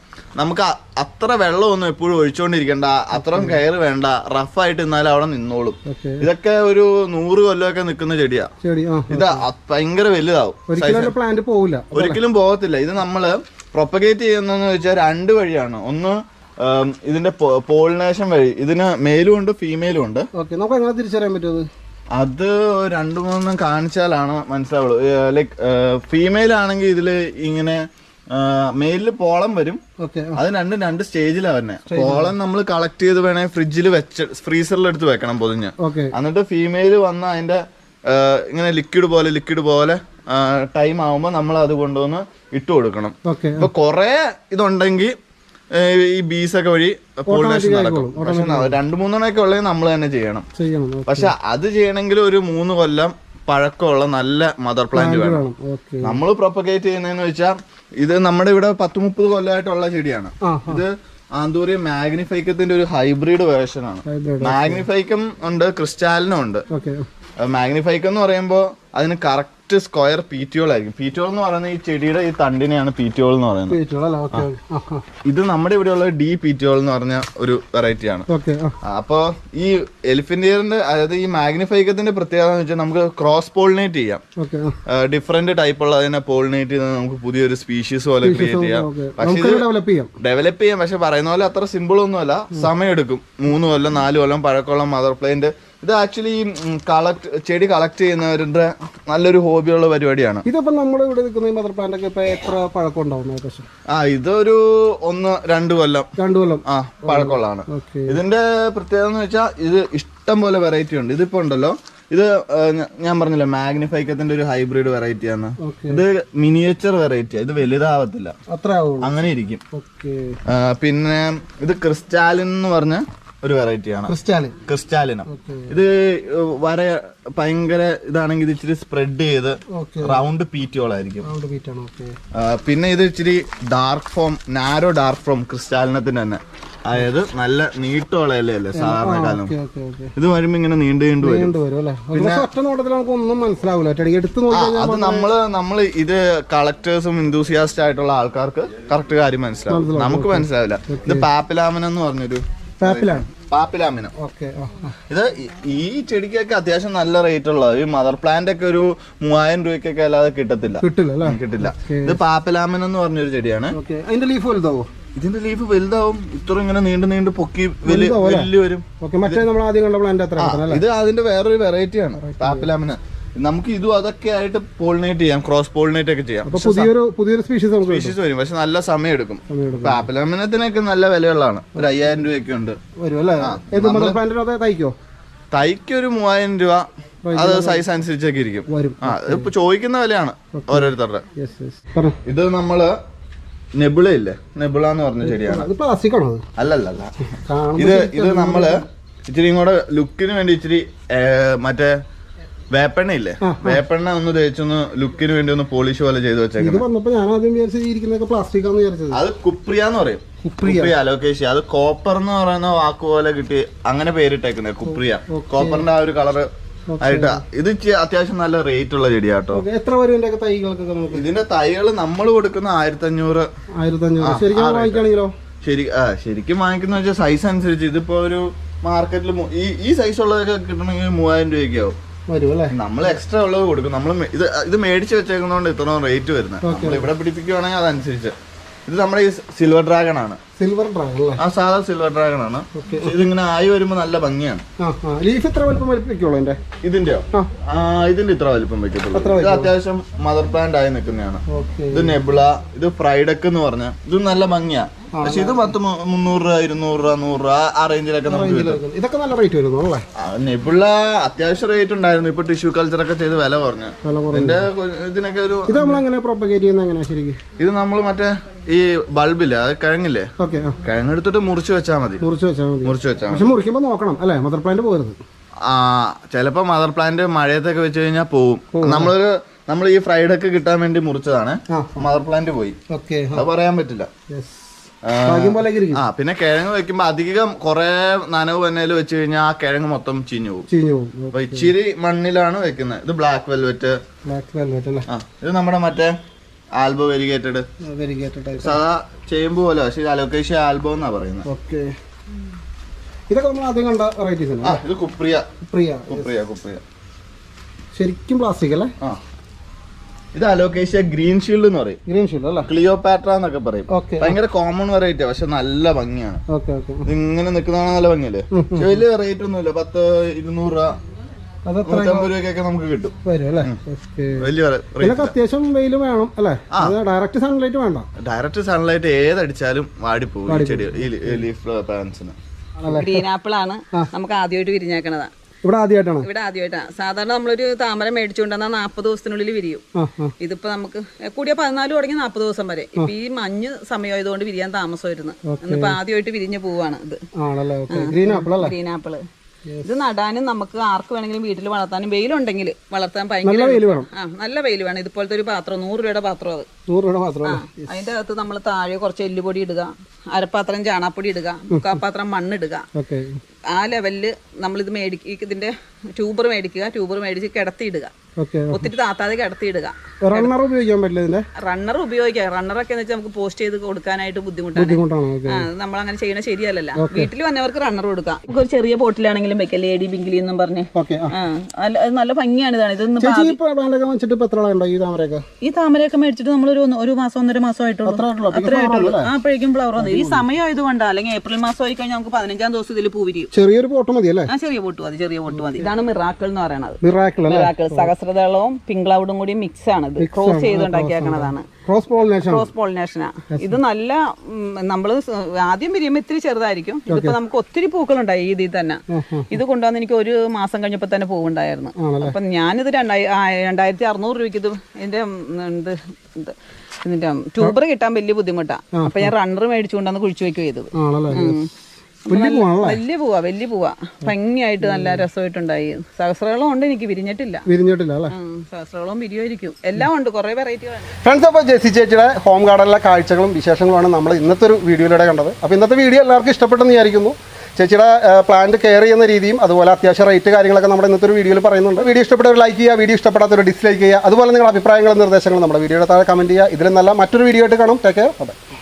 നമുക്ക് അത്ര വെള്ളമൊന്നും എപ്പോഴും ഒഴിച്ചുകൊണ്ടിരിക്കണ്ട അത്രയും കയറ് വേണ്ട. റഫായിട്ട് നിന്നാലും അവിടെ നിന്നോളും. ഇതൊക്കെ ഒരു നൂറ് കൊല്ലമൊക്കെ നിൽക്കുന്ന ചെടിയാ. ഇത് ഭയങ്കര വലുതാവും. പ്ലാന്റ് പോവില്ല. ഒരിക്കലും പോകത്തില്ല. ഇത് നമ്മൾ പ്രൊപ്പഗേറ്റ് ചെയ്യുന്നതെന്ന് വെച്ചാൽ രണ്ട് വഴിയാണ്. ഒന്ന് ഇതിന്റെ പോളിനേഷൻ വഴി. ഇതിന് മെയിലും ഉണ്ട് ഫീമെയിലും ഉണ്ട്. നമുക്ക് എങ്ങനെ തിരിച്ചറിയാൻ പറ്റുമത് അത്? രണ്ടു മൂന്നും കാണിച്ചാലാണ് മനസ്സിലാവുള്ളൂ. ലൈക് ഫീമെയിൽ ആണെങ്കിൽ ഇതിൽ ഇങ്ങനെ മെയിലിൽ പോളം വരും. അത് രണ്ടും രണ്ട് സ്റ്റേജിലാണ് തന്നെ പോളം നമ്മൾ കളക്ട് ചെയ്ത് വേണേ ഫ്രിഡ്ജിൽ വെച്ച് ഫ്രീസറിൽ എടുത്ത് വെക്കണം പൊതിഞ്ഞ്. എന്നിട്ട് ഫീമെയിൽ വന്ന് അതിന്റെ ഇങ്ങനെ ലിക്വിഡ് പോലെ ലിക്വിഡ് പോലെ ടൈം ആവുമ്പോൾ നമ്മൾ അത് കൊണ്ടുവന്ന് ഇട്ട് കൊടുക്കണം. ഇപ്പൊ കൊറേ ഇതുണ്ടെങ്കിൽ ഈ ബീസ് ഒക്കെ വഴി പോളിനേഷൻ നടക്കും. പക്ഷെ രണ്ട് മൂന്നെണ്ണമൊക്കെ ഉള്ളത് നമ്മൾ തന്നെ ചെയ്യണം. പക്ഷെ അത് ചെയ്യണമെങ്കിൽ ഒരു മൂന്ന് കൊല്ലം പഴക്കമുള്ള നല്ല മദർ പ്ലാന്റ് വേണം. നമ്മൾ പ്രൊപ്പഗേറ്റ് ചെയ്യുന്നതെന്ന് വെച്ചാൽ ഇത് നമ്മുടെ ഇവിടെ പത്ത് മുപ്പത് കൊല്ലമായിട്ടുള്ള ചെടിയാണ്. ഇത് ആന്തൂരി മാഗ്നിഫൈക്കത്തിന്റെ ഒരു ഹൈബ്രിഡ് വേർഷൻ ആണ്. മാഗ്നിഫൈക്കം ഉണ്ട് ക്രിസ്റ്റാലിനും ഉണ്ട്. മാഗ്നിഫൈക്കം എന്ന് പറയുമ്പോൾ അതിന് കറക്റ്റ് സ്ക്വയർ പീറ്റിയോൾ ആയിരിക്കും പീറ്റിയോൾ എന്ന് പറയുന്നത് ഈ ചെടിയുടെ ഈ തണ്ടിനെയാണ് പീറ്റിയോൾ എന്ന് പറയുന്നത്. ഇത് നമ്മുടെ ഇവിടെ ഉള്ള ഡി പീറ്റിയോൾ എന്ന് പറഞ്ഞ ഒരു വെറൈറ്റി ആണ്. ഓക്കെ ആ. ആ, അപ്പൊ ഈ എലിഫന്റിയറിന്റെ അതായത് ഈ മാഗ്നിഫൈക്കത്തിന്റെ പ്രത്യേകത എന്ന് വെച്ചാൽ നമുക്ക് ക്രോസ് പോളിനേറ്റ് ചെയ്യാം. ഡിഫറെന്റ് ടൈപ്പ് ഉള്ള അതിനെ പോളിനേറ്റ് ചെയ്ത് നമുക്ക് പുതിയൊരു സ്പീഷീസ് പോലെ ക്രിയേറ്റ് ചെയ്യാം. പക്ഷേ ഡെവലപ്പ് ചെയ്യാം. ഡെവലപ്പ് ചെയ്യാം. പക്ഷെ പറയുന്ന പോലെ അത്ര സിമ്പിൾ ഒന്നുമല്ല. സമയമെടുക്കും മൂന്ന് കൊല്ലം നാല് കൊല്ലം പഴക്കമുള്ള മദർ പ്ലാന്റ് ഇത് ആക്ച്വലി കളക്ട് ചെടി കളക്ട് ചെയ്യുന്നവരുടെ നല്ലൊരു ഹോബിയുള്ള പരിപാടിയാണ്. ഇതിപ്പോ നമ്മുടെ ഇവിടെ നിൽക്കുന്ന ഈ മദർ പ്ലാന്റ് ഒക്കെ ഇപ്പൊ എത്ര പഴക്കം ഉണ്ടാവും ഏകദേശം? ആ ഇതൊരു ഒന്ന് രണ്ട് കൊല്ലം. രണ്ടു കൊല്ലം. ആ പഴക്കമുള്ളതാണ്. ഇതിന്റെ പ്രത്യേകത എന്ന് വെച്ചാൽ ഇത് ഇഷ്ടം പോലെ വെറൈറ്റി ഉണ്ട്. ഇതിപ്പോ ഉണ്ടല്ലോ. ഇത് ഞാൻ പറഞ്ഞില്ല മാഗ്നിഫൈക്കത്തിന്റെ ഒരു ഹൈബ്രിഡ് വെറൈറ്റി ആണ്. ഇത് മിനിയേച്ചർ വെറൈറ്റി ഇത് വലുതാവത്തില്ല. അത്ര അങ്ങനെ ഇരിക്കും. പിന്നെ ഇത് ക്രിസ്റ്റാലിൻ എന്ന് പറഞ്ഞ ഒരു വെറൈറ്റിയാണ് ക്രിസ്റ്റാലിൻ ക്രിസ്റ്റാലിനം ഇത് വര ഭയങ്കര ഇതാണെങ്കിൽ ഇത് ഇച്ചിരി സ്പ്രെഡ് ചെയ്ത് റൗണ്ട് പീറ്റുകളായിരിക്കും പിന്നെ ഇത് ഇച്ചിരി dark form narrow dark form ക്രിസ്റ്റാലിനത്തിന് തന്നെ. അതായത് നല്ല നീട്ടമുള്ള ഇലയല്ലേ സാധാരണ കാലം ഇത് വരുമ്പോ ഇങ്ങനെ നീണ്ടു നീണ്ടു വരും. അല്ലേ? നമുക്ക് ഒന്നും മനസ്സിലാവില്ല അത് നമ്മൾ നമ്മൾ ഇത് കളക്ടേഴ്സും ഇന്തൂസിയാസ്റ്റ് ആയിട്ടുള്ള ആൾക്കാർക്ക് കറക്റ്റ് കാര്യം മനസ്സിലാവും. നമുക്ക് മനസ്സിലാവില്ല. ഇത് പാപ്പിലാമൻ എന്ന് പറഞ്ഞൊരു പാപ്പിലാമിനം. ഇത് ഈ- ചെടിക്കൊക്കെ അത്യാവശ്യം നല്ല റേറ്റ് ഉള്ളത് ഈ മദർ പ്ലാന്റ് ഒക്കെ ഒരു മൂവായിരം രൂപയ്ക്കൊക്കെ അല്ലാതെ കിട്ടത്തില്ല. കിട്ടില്ല കിട്ടില്ല. ഇത് പാപ്പലാമൻ എന്ന് പറഞ്ഞൊരു ചെടിയാണ്. അതിന്റെ ലീഫ് വലുതാവോ? ഇതിന്റെ ലീഫ് വലുതാവും. ഇത്ര ഇങ്ങനെ നീണ്ടു നീണ്ടു പൊക്കി വലിയ വലിയ വരും. ഇത് അതിന്റെ വേറൊരു വെറൈറ്റിയാണ് പാപ്പിലാമിന്. നമുക്ക് ഇതും അതൊക്കെ ആയിട്ട് പോളിനേറ്റ് ചെയ്യാം ക്രോസ് പോളിനേറ്റ് ഒക്കെ ചെയ്യാം. പുതിയൊരു പുതിയൊരു സ്പീഷീസ്. സ്പീഷീസ് വരും പക്ഷെ നല്ല സമയം എടുക്കും. പാപ്പിലാമിനത്തിനൊക്കെ നല്ല വിലയുള്ളതാണ്. ഒരു അയ്യായിരം രൂപയൊക്കെ ഉണ്ട്. പ്ലാന്റിന് തൈക്ക് ഒരു മൂവായിരം രൂപ. അത് സൈസ് അനുസരിച്ചൊക്കെ ഇരിക്കും. ആ ഇപ്പൊ ചോദിക്കുന്ന വിലയാണ് ഓരോരുത്തരുടെ. ഇത് നമ്മൾ നെബിള ഇല്ലേ? നെബിള എന്ന് പറഞ്ഞ ചെടിയാണ്. അല്ലല്ല ഇത് ഇത് നമ്മൾ ഇച്ചിരി കൂടെ ലുക്കിന് വേണ്ടി ഇച്ചിരി മറ്റേ വേപ്പെണ്ണ ഇല്ലേ വേപ്പെണ്ണ ഒന്ന് തേച്ചൊന്ന് ലുക്കിന് വേണ്ടി ഒന്ന് പോളിഷ് പോലെ ചെയ്ത് ഇത് വെച്ചേക്കണം വന്നപ്പോ ഞാൻ ആദ്യം വിചാരിച്ചത് ഇരിക്കുന്നതൊക്കെ പ്ലാസ്റ്റിക് ആണെന്ന് വിചാരിച്ചത്. അത് കുപ്രിയ എന്ന് പറയും. കുപ്രിയ. അലോക്കേഷ്യ. അത് കോപ്പർ എന്ന് പറയുന്ന വാക്ക് പോലെ കിട്ടി അങ്ങനെ പേരിട്ടേക്കുന്നത് കുപ്രിയ. കോപ്പറിന്റെ ആ ഒരു കളർ ആയിട്ട്. ഇത് അത്യാവശ്യം നല്ല റേറ്റ് ഉള്ള ചെടിയാ കേട്ടോ എത്ര വരും ഇതിന്റെ തൈകൾക്കൊക്കെ നമുക്ക്? ഇതിന്റെ തൈകൾ നമ്മൾ കൊടുക്കുന്ന ആയിരത്തി അഞ്ഞൂറ് ആയിരത്തി അഞ്ഞൂറ് ശരിക്കും വാങ്ങിക്കുകയാണെങ്കിലോ ശരി ആ ശരിക്കും വാങ്ങിക്കുന്ന വെച്ചാൽ സൈസ് അനുസരിച്ച് ഇതിപ്പോ ഒരു മാർക്കറ്റിൽ ഈ ഈ സൈസ് ഉള്ളതൊക്കെ കിട്ടണമെങ്കിൽ മൂവായിരം രൂപയ്ക്ക് ആവും. വരും അല്ലേ നമ്മൾ എക്സ്ട്രാ ഉള്ളത് കൊടുക്കും. നമ്മൾ ഇത് ഇത് മേടിച്ച് വെച്ചേക്കുന്നതുകൊണ്ട് ഇത്രയും റേറ്റ് വരുന്നത് നമ്മൾ ഇവിടെ പിടിപ്പിക്കുവാണെങ്കിൽ അതനുസരിച്ച്. ഇത് നമ്മുടെ ഈ സിൽവർ ഡ്രാഗൺ ആണ്. സിൽവർ ഡ്രാഗൺ ആ സാധാ സിൽവർ ഡ്രാഗൺ ആണ്. ഇതിങ്ങനെ ആയി വരുമ്പോൾ നല്ല ഭംഗിയാണ്. ലീഫ് ഇത്ര വലുപ്പം വലിപ്പിക്കുള്ളൂ എന്റെ ഇതിന്റെയോ? ഇതിന്റെ ഇത്ര വലിപ്പം വെക്കത്തുള്ളൂ. ഇത് അത്യാവശ്യം മദർ പ്ലാന്റ് ആയി നിൽക്കുന്നതാണ്. ഇത് നെബിള ഇത് ഫ്രൈഡക്ക് എന്ന് പറഞ്ഞ ഇത് നല്ല ഭംഗിയാ. പക്ഷെ ഇത് പത്ത് മുന്നൂറ് രൂപ ഇരുന്നൂറ് രൂപ നൂറ് രൂപ ആ- റേഞ്ചിലൊക്കെ നമുക്ക് കിട്ടും. ഇതൊക്കെ നല്ല റേറ്റ് വരുന്നു അല്ലേ നെബിള അത്യാവശ്യം റേറ്റ് ഉണ്ടായിരുന്നു. ഇപ്പൊ ടിഷ്യൂ കൾച്ചർ ഒക്കെ ചെയ്ത് വില കുറഞ്ഞു. ഇതിനൊക്കെ ഒരു ഇത് നമ്മൾ പ്രൊപ്പഗേറ്റ് ചെയ്യുന്നത് എങ്ങനെയാ ശരിക്കും? ഇത് നമ്മൾ മറ്റേ ഈ ബൾബില്ലേ അത് കിഴങ്ങില്ലേ? കിഴങ്ങെടുത്തിട്ട് മുറിച്ച് വെച്ചാൽ മതി. മുറിച്ച് വെച്ചാൽ മതി. മുറിച്ച് വെച്ചാൽ മതി. പക്ഷെ മുറിക്കുമ്പോൾ നോക്കണം അല്ലേ? മദർ പ്ലാന്റ് പോകരുത് ആ ചിലപ്പോ മദർ പ്ലാന്റ് മഴയത്തൊക്കെ വെച്ച് കഴിഞ്ഞാൽ പോവും. നമ്മളൊരു നമ്മൾ ഈ ഫ്രൈഡ് ഒക്കെ കിട്ടാൻ വേണ്ടി മുറിച്ചതാണ്. മദർ പ്ലാന്റ് പോയി. അത് പറയാൻ പറ്റില്ല. യെസ് ആ, പിന്നെ കിഴങ്ങ് വെക്കുമ്പോ അധികം കുറെ നനവ് വന്നതിൽ വെച്ച് കഴിഞ്ഞാൽ ആ കിഴങ്ങ് മൊത്തം ചീഞ്ഞു പോകും. ചീഞ്ഞു പോകും. അപ്പൊ ഇച്ചിരി മണ്ണിലാണ് വെക്കുന്നത്. ഇത് ബ്ലാക്ക് വെൽവെറ്റ് ബ്ലാക്ക് വെൽവെറ്റ് ആ ഇത് നമ്മുടെ മറ്റേ ആൽബോ വെരിഗേറ്റഡ് സാധാ ചേമ്പ് പോലെ പക്ഷെ ഇത് അലോക്കേഷ്യ ആൽബോ എന്നാ പറയുന്നത്. ഓക്കെ. ഇതൊക്കെ നമ്മൾ ആദ്യം കണ്ട വെറൈറ്റീസ് ആണ് ഇത് കുപ്രിയ. കുപ്രിയ കുപ്രിയ കുപ്രിയ. ശരിക്കും പ്ലാസ്റ്റിക് അല്ലേ? ആ. ഇത് അലോക്കേഷ്യ ഗ്രീൻ ഷീൽഡ് എന്ന് പറയും. ഗ്രീൻ ഷീൽഡ് അല്ലേ? ക്ലിയോപാട്ര എന്നൊക്കെ പറയും. ഭയങ്കര കോമൺ വെറൈറ്റി പക്ഷെ നല്ല ഭംഗിയാണ്. Okay okay. ഇത് ഇങ്ങനെ നിൽക്കുന്നതാണ് നല്ല ഭംഗിയല്ലേ? പക്ഷെ വലിയ റേറ്റ് ഒന്നുമില്ല. പത്ത് ഇരുന്നൂറ് രൂപ നൂറ്റമ്പത് രൂപയ്ക്കൊക്കെ നമുക്ക് കിട്ടും. വരും അല്ലേ? ഓക്കെ. വലിയ ഇതിനൊക്കെ അത്യാവശ്യം വെയിൽ വേണം അല്ലേ? ഡയറക്റ്റ് സൺലൈറ്റ് വേണ്ട. ഡയറക്റ്റ് സൺലൈറ്റ് ഏതടിച്ചാലും വാടിപ്പോകും ചെടി ഈ ലീഫ് പ്ലാന്റ്സിന് ഗ്രീൻ ആപ്പിൾ ആണ്. നമുക്ക് ആദ്യമായിട്ട് വിരിഞ്ഞേക്കണതാ. ഇവിടെ ആദ്യമായിട്ടാണ്? ഇവിടെ ആദ്യമായിട്ടാണ് സാധാരണ നമ്മളൊരു താമര മേടിച്ചുകൊണ്ടുവന്നാൽ നാൽപ്പത് ദിവസത്തിനുള്ളിൽ വിരിയും. ഇതിപ്പോ നമുക്ക് കൂടിയ പതിനാല് തുടങ്ങി നാൽപ്പത് ദിവസം വരെ. ഇപ്പൊ ഈ മഞ്ഞ് സമയമായതുകൊണ്ട് വിരിയാൻ താമസമായിരുന്നു. ഇന്നിപ്പോ ആദ്യമായിട്ട് വിരിഞ്ഞു പോവാണ് ഇത്. ഗ്രീൻ ആപ്പിൾ അല്ലേ? ഗ്രീൻ ആപ്പിൾ ഇത് നടാനും നമുക്ക് ആർക്ക് വേണമെങ്കിലും വീട്ടിൽ വളർത്താനും വെയിലുണ്ടെങ്കിൽ വളർത്താൻ ഭയങ്കര ആ നല്ല വെയിൽ വേണം. ഇതുപോലത്തെ ഒരു പാത്രം നൂറ് രൂപയുടെ പാത്രം അത്. നൂറ് രൂപ മാത്രമാണ് അതിന്റെ അകത്ത് നമ്മൾ താഴെ കുറച്ച് എല്ലുപൊടി ഇടുക അരപ്പാത്രം ചാണാപ്പൊടി ഇടുക മുക്കാപ്പാത്രം മണ്ണിടുക ആ ലെവലിൽ നമ്മളിത് മേടിക്കുക ഇതിന്റെ ട്യൂബർ മേടിക്കുക ട്യൂബർ മേടിച്ച് കിടത്തിയിടുക. ഒത്തിരി താത്താതെ കിടത്തിയിടുക. റണ്ണർ ഉപയോഗിക്കാൻ പറ്റില്ല റണ്ണർ ഉപയോഗിക്കാം. റണ്ണറൊക്കെ എന്ന് വെച്ചാൽ നമുക്ക് പോസ്റ്റ് ചെയ്ത് കൊടുക്കാനായിട്ട് ബുദ്ധിമുട്ടാണ്. നമ്മൾ അങ്ങനെ ചെയ്യണ ശരിയല്ലല്ലോ. വീട്ടിൽ വന്നവർക്ക് റണ്ണർ കൊടുക്കാം. ഒരു ചെറിയ ബോട്ടിലാണെങ്കിലും വെക്കാം ലേഡി ബിങ്കിലി എന്നും പറഞ്ഞ്. നല്ല ഭംഗിയാണ് ഇതാണ്. ഇതൊന്നും ഈ താമരയൊക്കെ? മേടിച്ചിട്ട് നമ്മളൊരു ഒന്ന്- ഒരു മാസം ഒന്നര മാസം ആയിട്ടുള്ളൂ. അത്രേ ആയിട്ടുള്ളൂ. ആ അപ്പോഴേക്കും ഫ്ലവർ വന്നു. ഈ സമയം ആയതുകൊണ്ട് അല്ലെങ്കിൽ ഏപ്രിൽ മാസം ആയി കഴിഞ്ഞാൽ നമുക്ക് പതിനഞ്ചാം ദിവസം ഇതിൽ പൂ വിരിയും ചെറിയൊരു പോട്ട് മതി അല്ലേ? ആ ചെറിയ പോട്ട് മതി ചെറിയ പോട്ട് മതി. ഇതാണ് മിറാക്കിൾ എന്ന് പറയുന്നത് മിറാക്കിൾ സഹസ്രദളവും പിങ്ക്ലൗഡും കൂടി മിക്സ് ആണ്. ഇത് ക്രോസ് ചെയ്ത് ഉണ്ടാക്കിയേക്കണതാണ്. ക്രോസ് പോളിനേഷൻ ക്രോസ് പോളിനേഷനാ ഇത് നല്ല നമ്മൾ ആദ്യം വിരിയുമ്പോൾ ഇത്തിരി ചെറുതായിരിക്കും. ഇതിപ്പോ നമുക്ക് ഒത്തിരി പൂക്കളുണ്ടായി ഈ ഇതിൽ തന്നെ. ഇത് കൊണ്ടുവന്ന് എനിക്ക് ഒരു മാസം കഴിഞ്ഞപ്പോൾ തന്നെ പൂവുണ്ടായിരുന്നു. അപ്പൊ ഞാനിത് രണ്ടായി രണ്ടായിരത്തി അറുന്നൂറ് രൂപയ്ക്ക് ഇത് എന്റെ എന്ത് ഇത് ഇതിന്റെ ട്യൂബർ കിട്ടാൻ വലിയ ബുദ്ധിമുട്ടാ. അപ്പൊ ഞാൻ റണ്ണർ മേടിച്ചുകൊണ്ടാന്ന് കുഴിച്ചു വെക്കുക ചെയ്തത്. വലിയ പൂവാ വലിയ പൂവാ. ഭംഗിയായിട്ട് നല്ല രസമായിട്ടുണ്ടായി. സഹസ്രകളും ഉണ്ട് എനിക്ക് വിരിഞ്ഞിട്ടില്ല. വിരിഞ്ഞിട്ടില്ല അല്ലേ? സഹസ്രകളും വിരിയായിരിക്കും എല്ലാം ഉണ്ട് കുറെ വെറൈറ്റികളുണ്ട് ഫ്രണ്ട്സ് അപ്പോൾ ജെസി ചേച്ചിയുടെ ഹോം ഗാർഡനിലെ കാഴ്ചകളും വിശേഷങ്ങളുമാണ് നമ്മൾ ഇന്നത്തെ ഒരു വീഡിയോയിലൂടെ കണ്ടത്. അപ്പോൾ ഇന്നത്തെ വീഡിയോ എല്ലാവർക്കും ഇഷ്ടപ്പെട്ടെന്ന് വിചാരിക്കുന്നു. ചേച്ചിയുടെ പ്ലാന്റ് കെയർ ചെയ്യുന്ന രീതിയും അതുപോലെ അത്യാവശ്യം റേറ്റ് കാര്യങ്ങളൊക്കെ നമ്മുടെ ഇന്നത്തെ ഒരു വീഡിയോയിൽ പറയുന്നുണ്ട്. വീഡിയോ ഇഷ്ടപ്പെട്ടവർ ലൈക്ക് ചെയ്യുക വീഡിയോ ഇഷ്ടപ്പെടാത്തവർ ഡിസ്ലൈക്ക് ചെയ്യുക. അതുപോലെ നിങ്ങളുടെ അഭിപ്രായങ്ങളും നിർദ്ദേശങ്ങളും നമ്മുടെ വീഡിയോയുടെ താഴെ കമന്റ് ചെയ്യുക. ഇതിലും നല്ല മറ്റൊരു വീഡിയോ ആയിട്ട് കാണും. ടേക്ക് കെയർ അതെ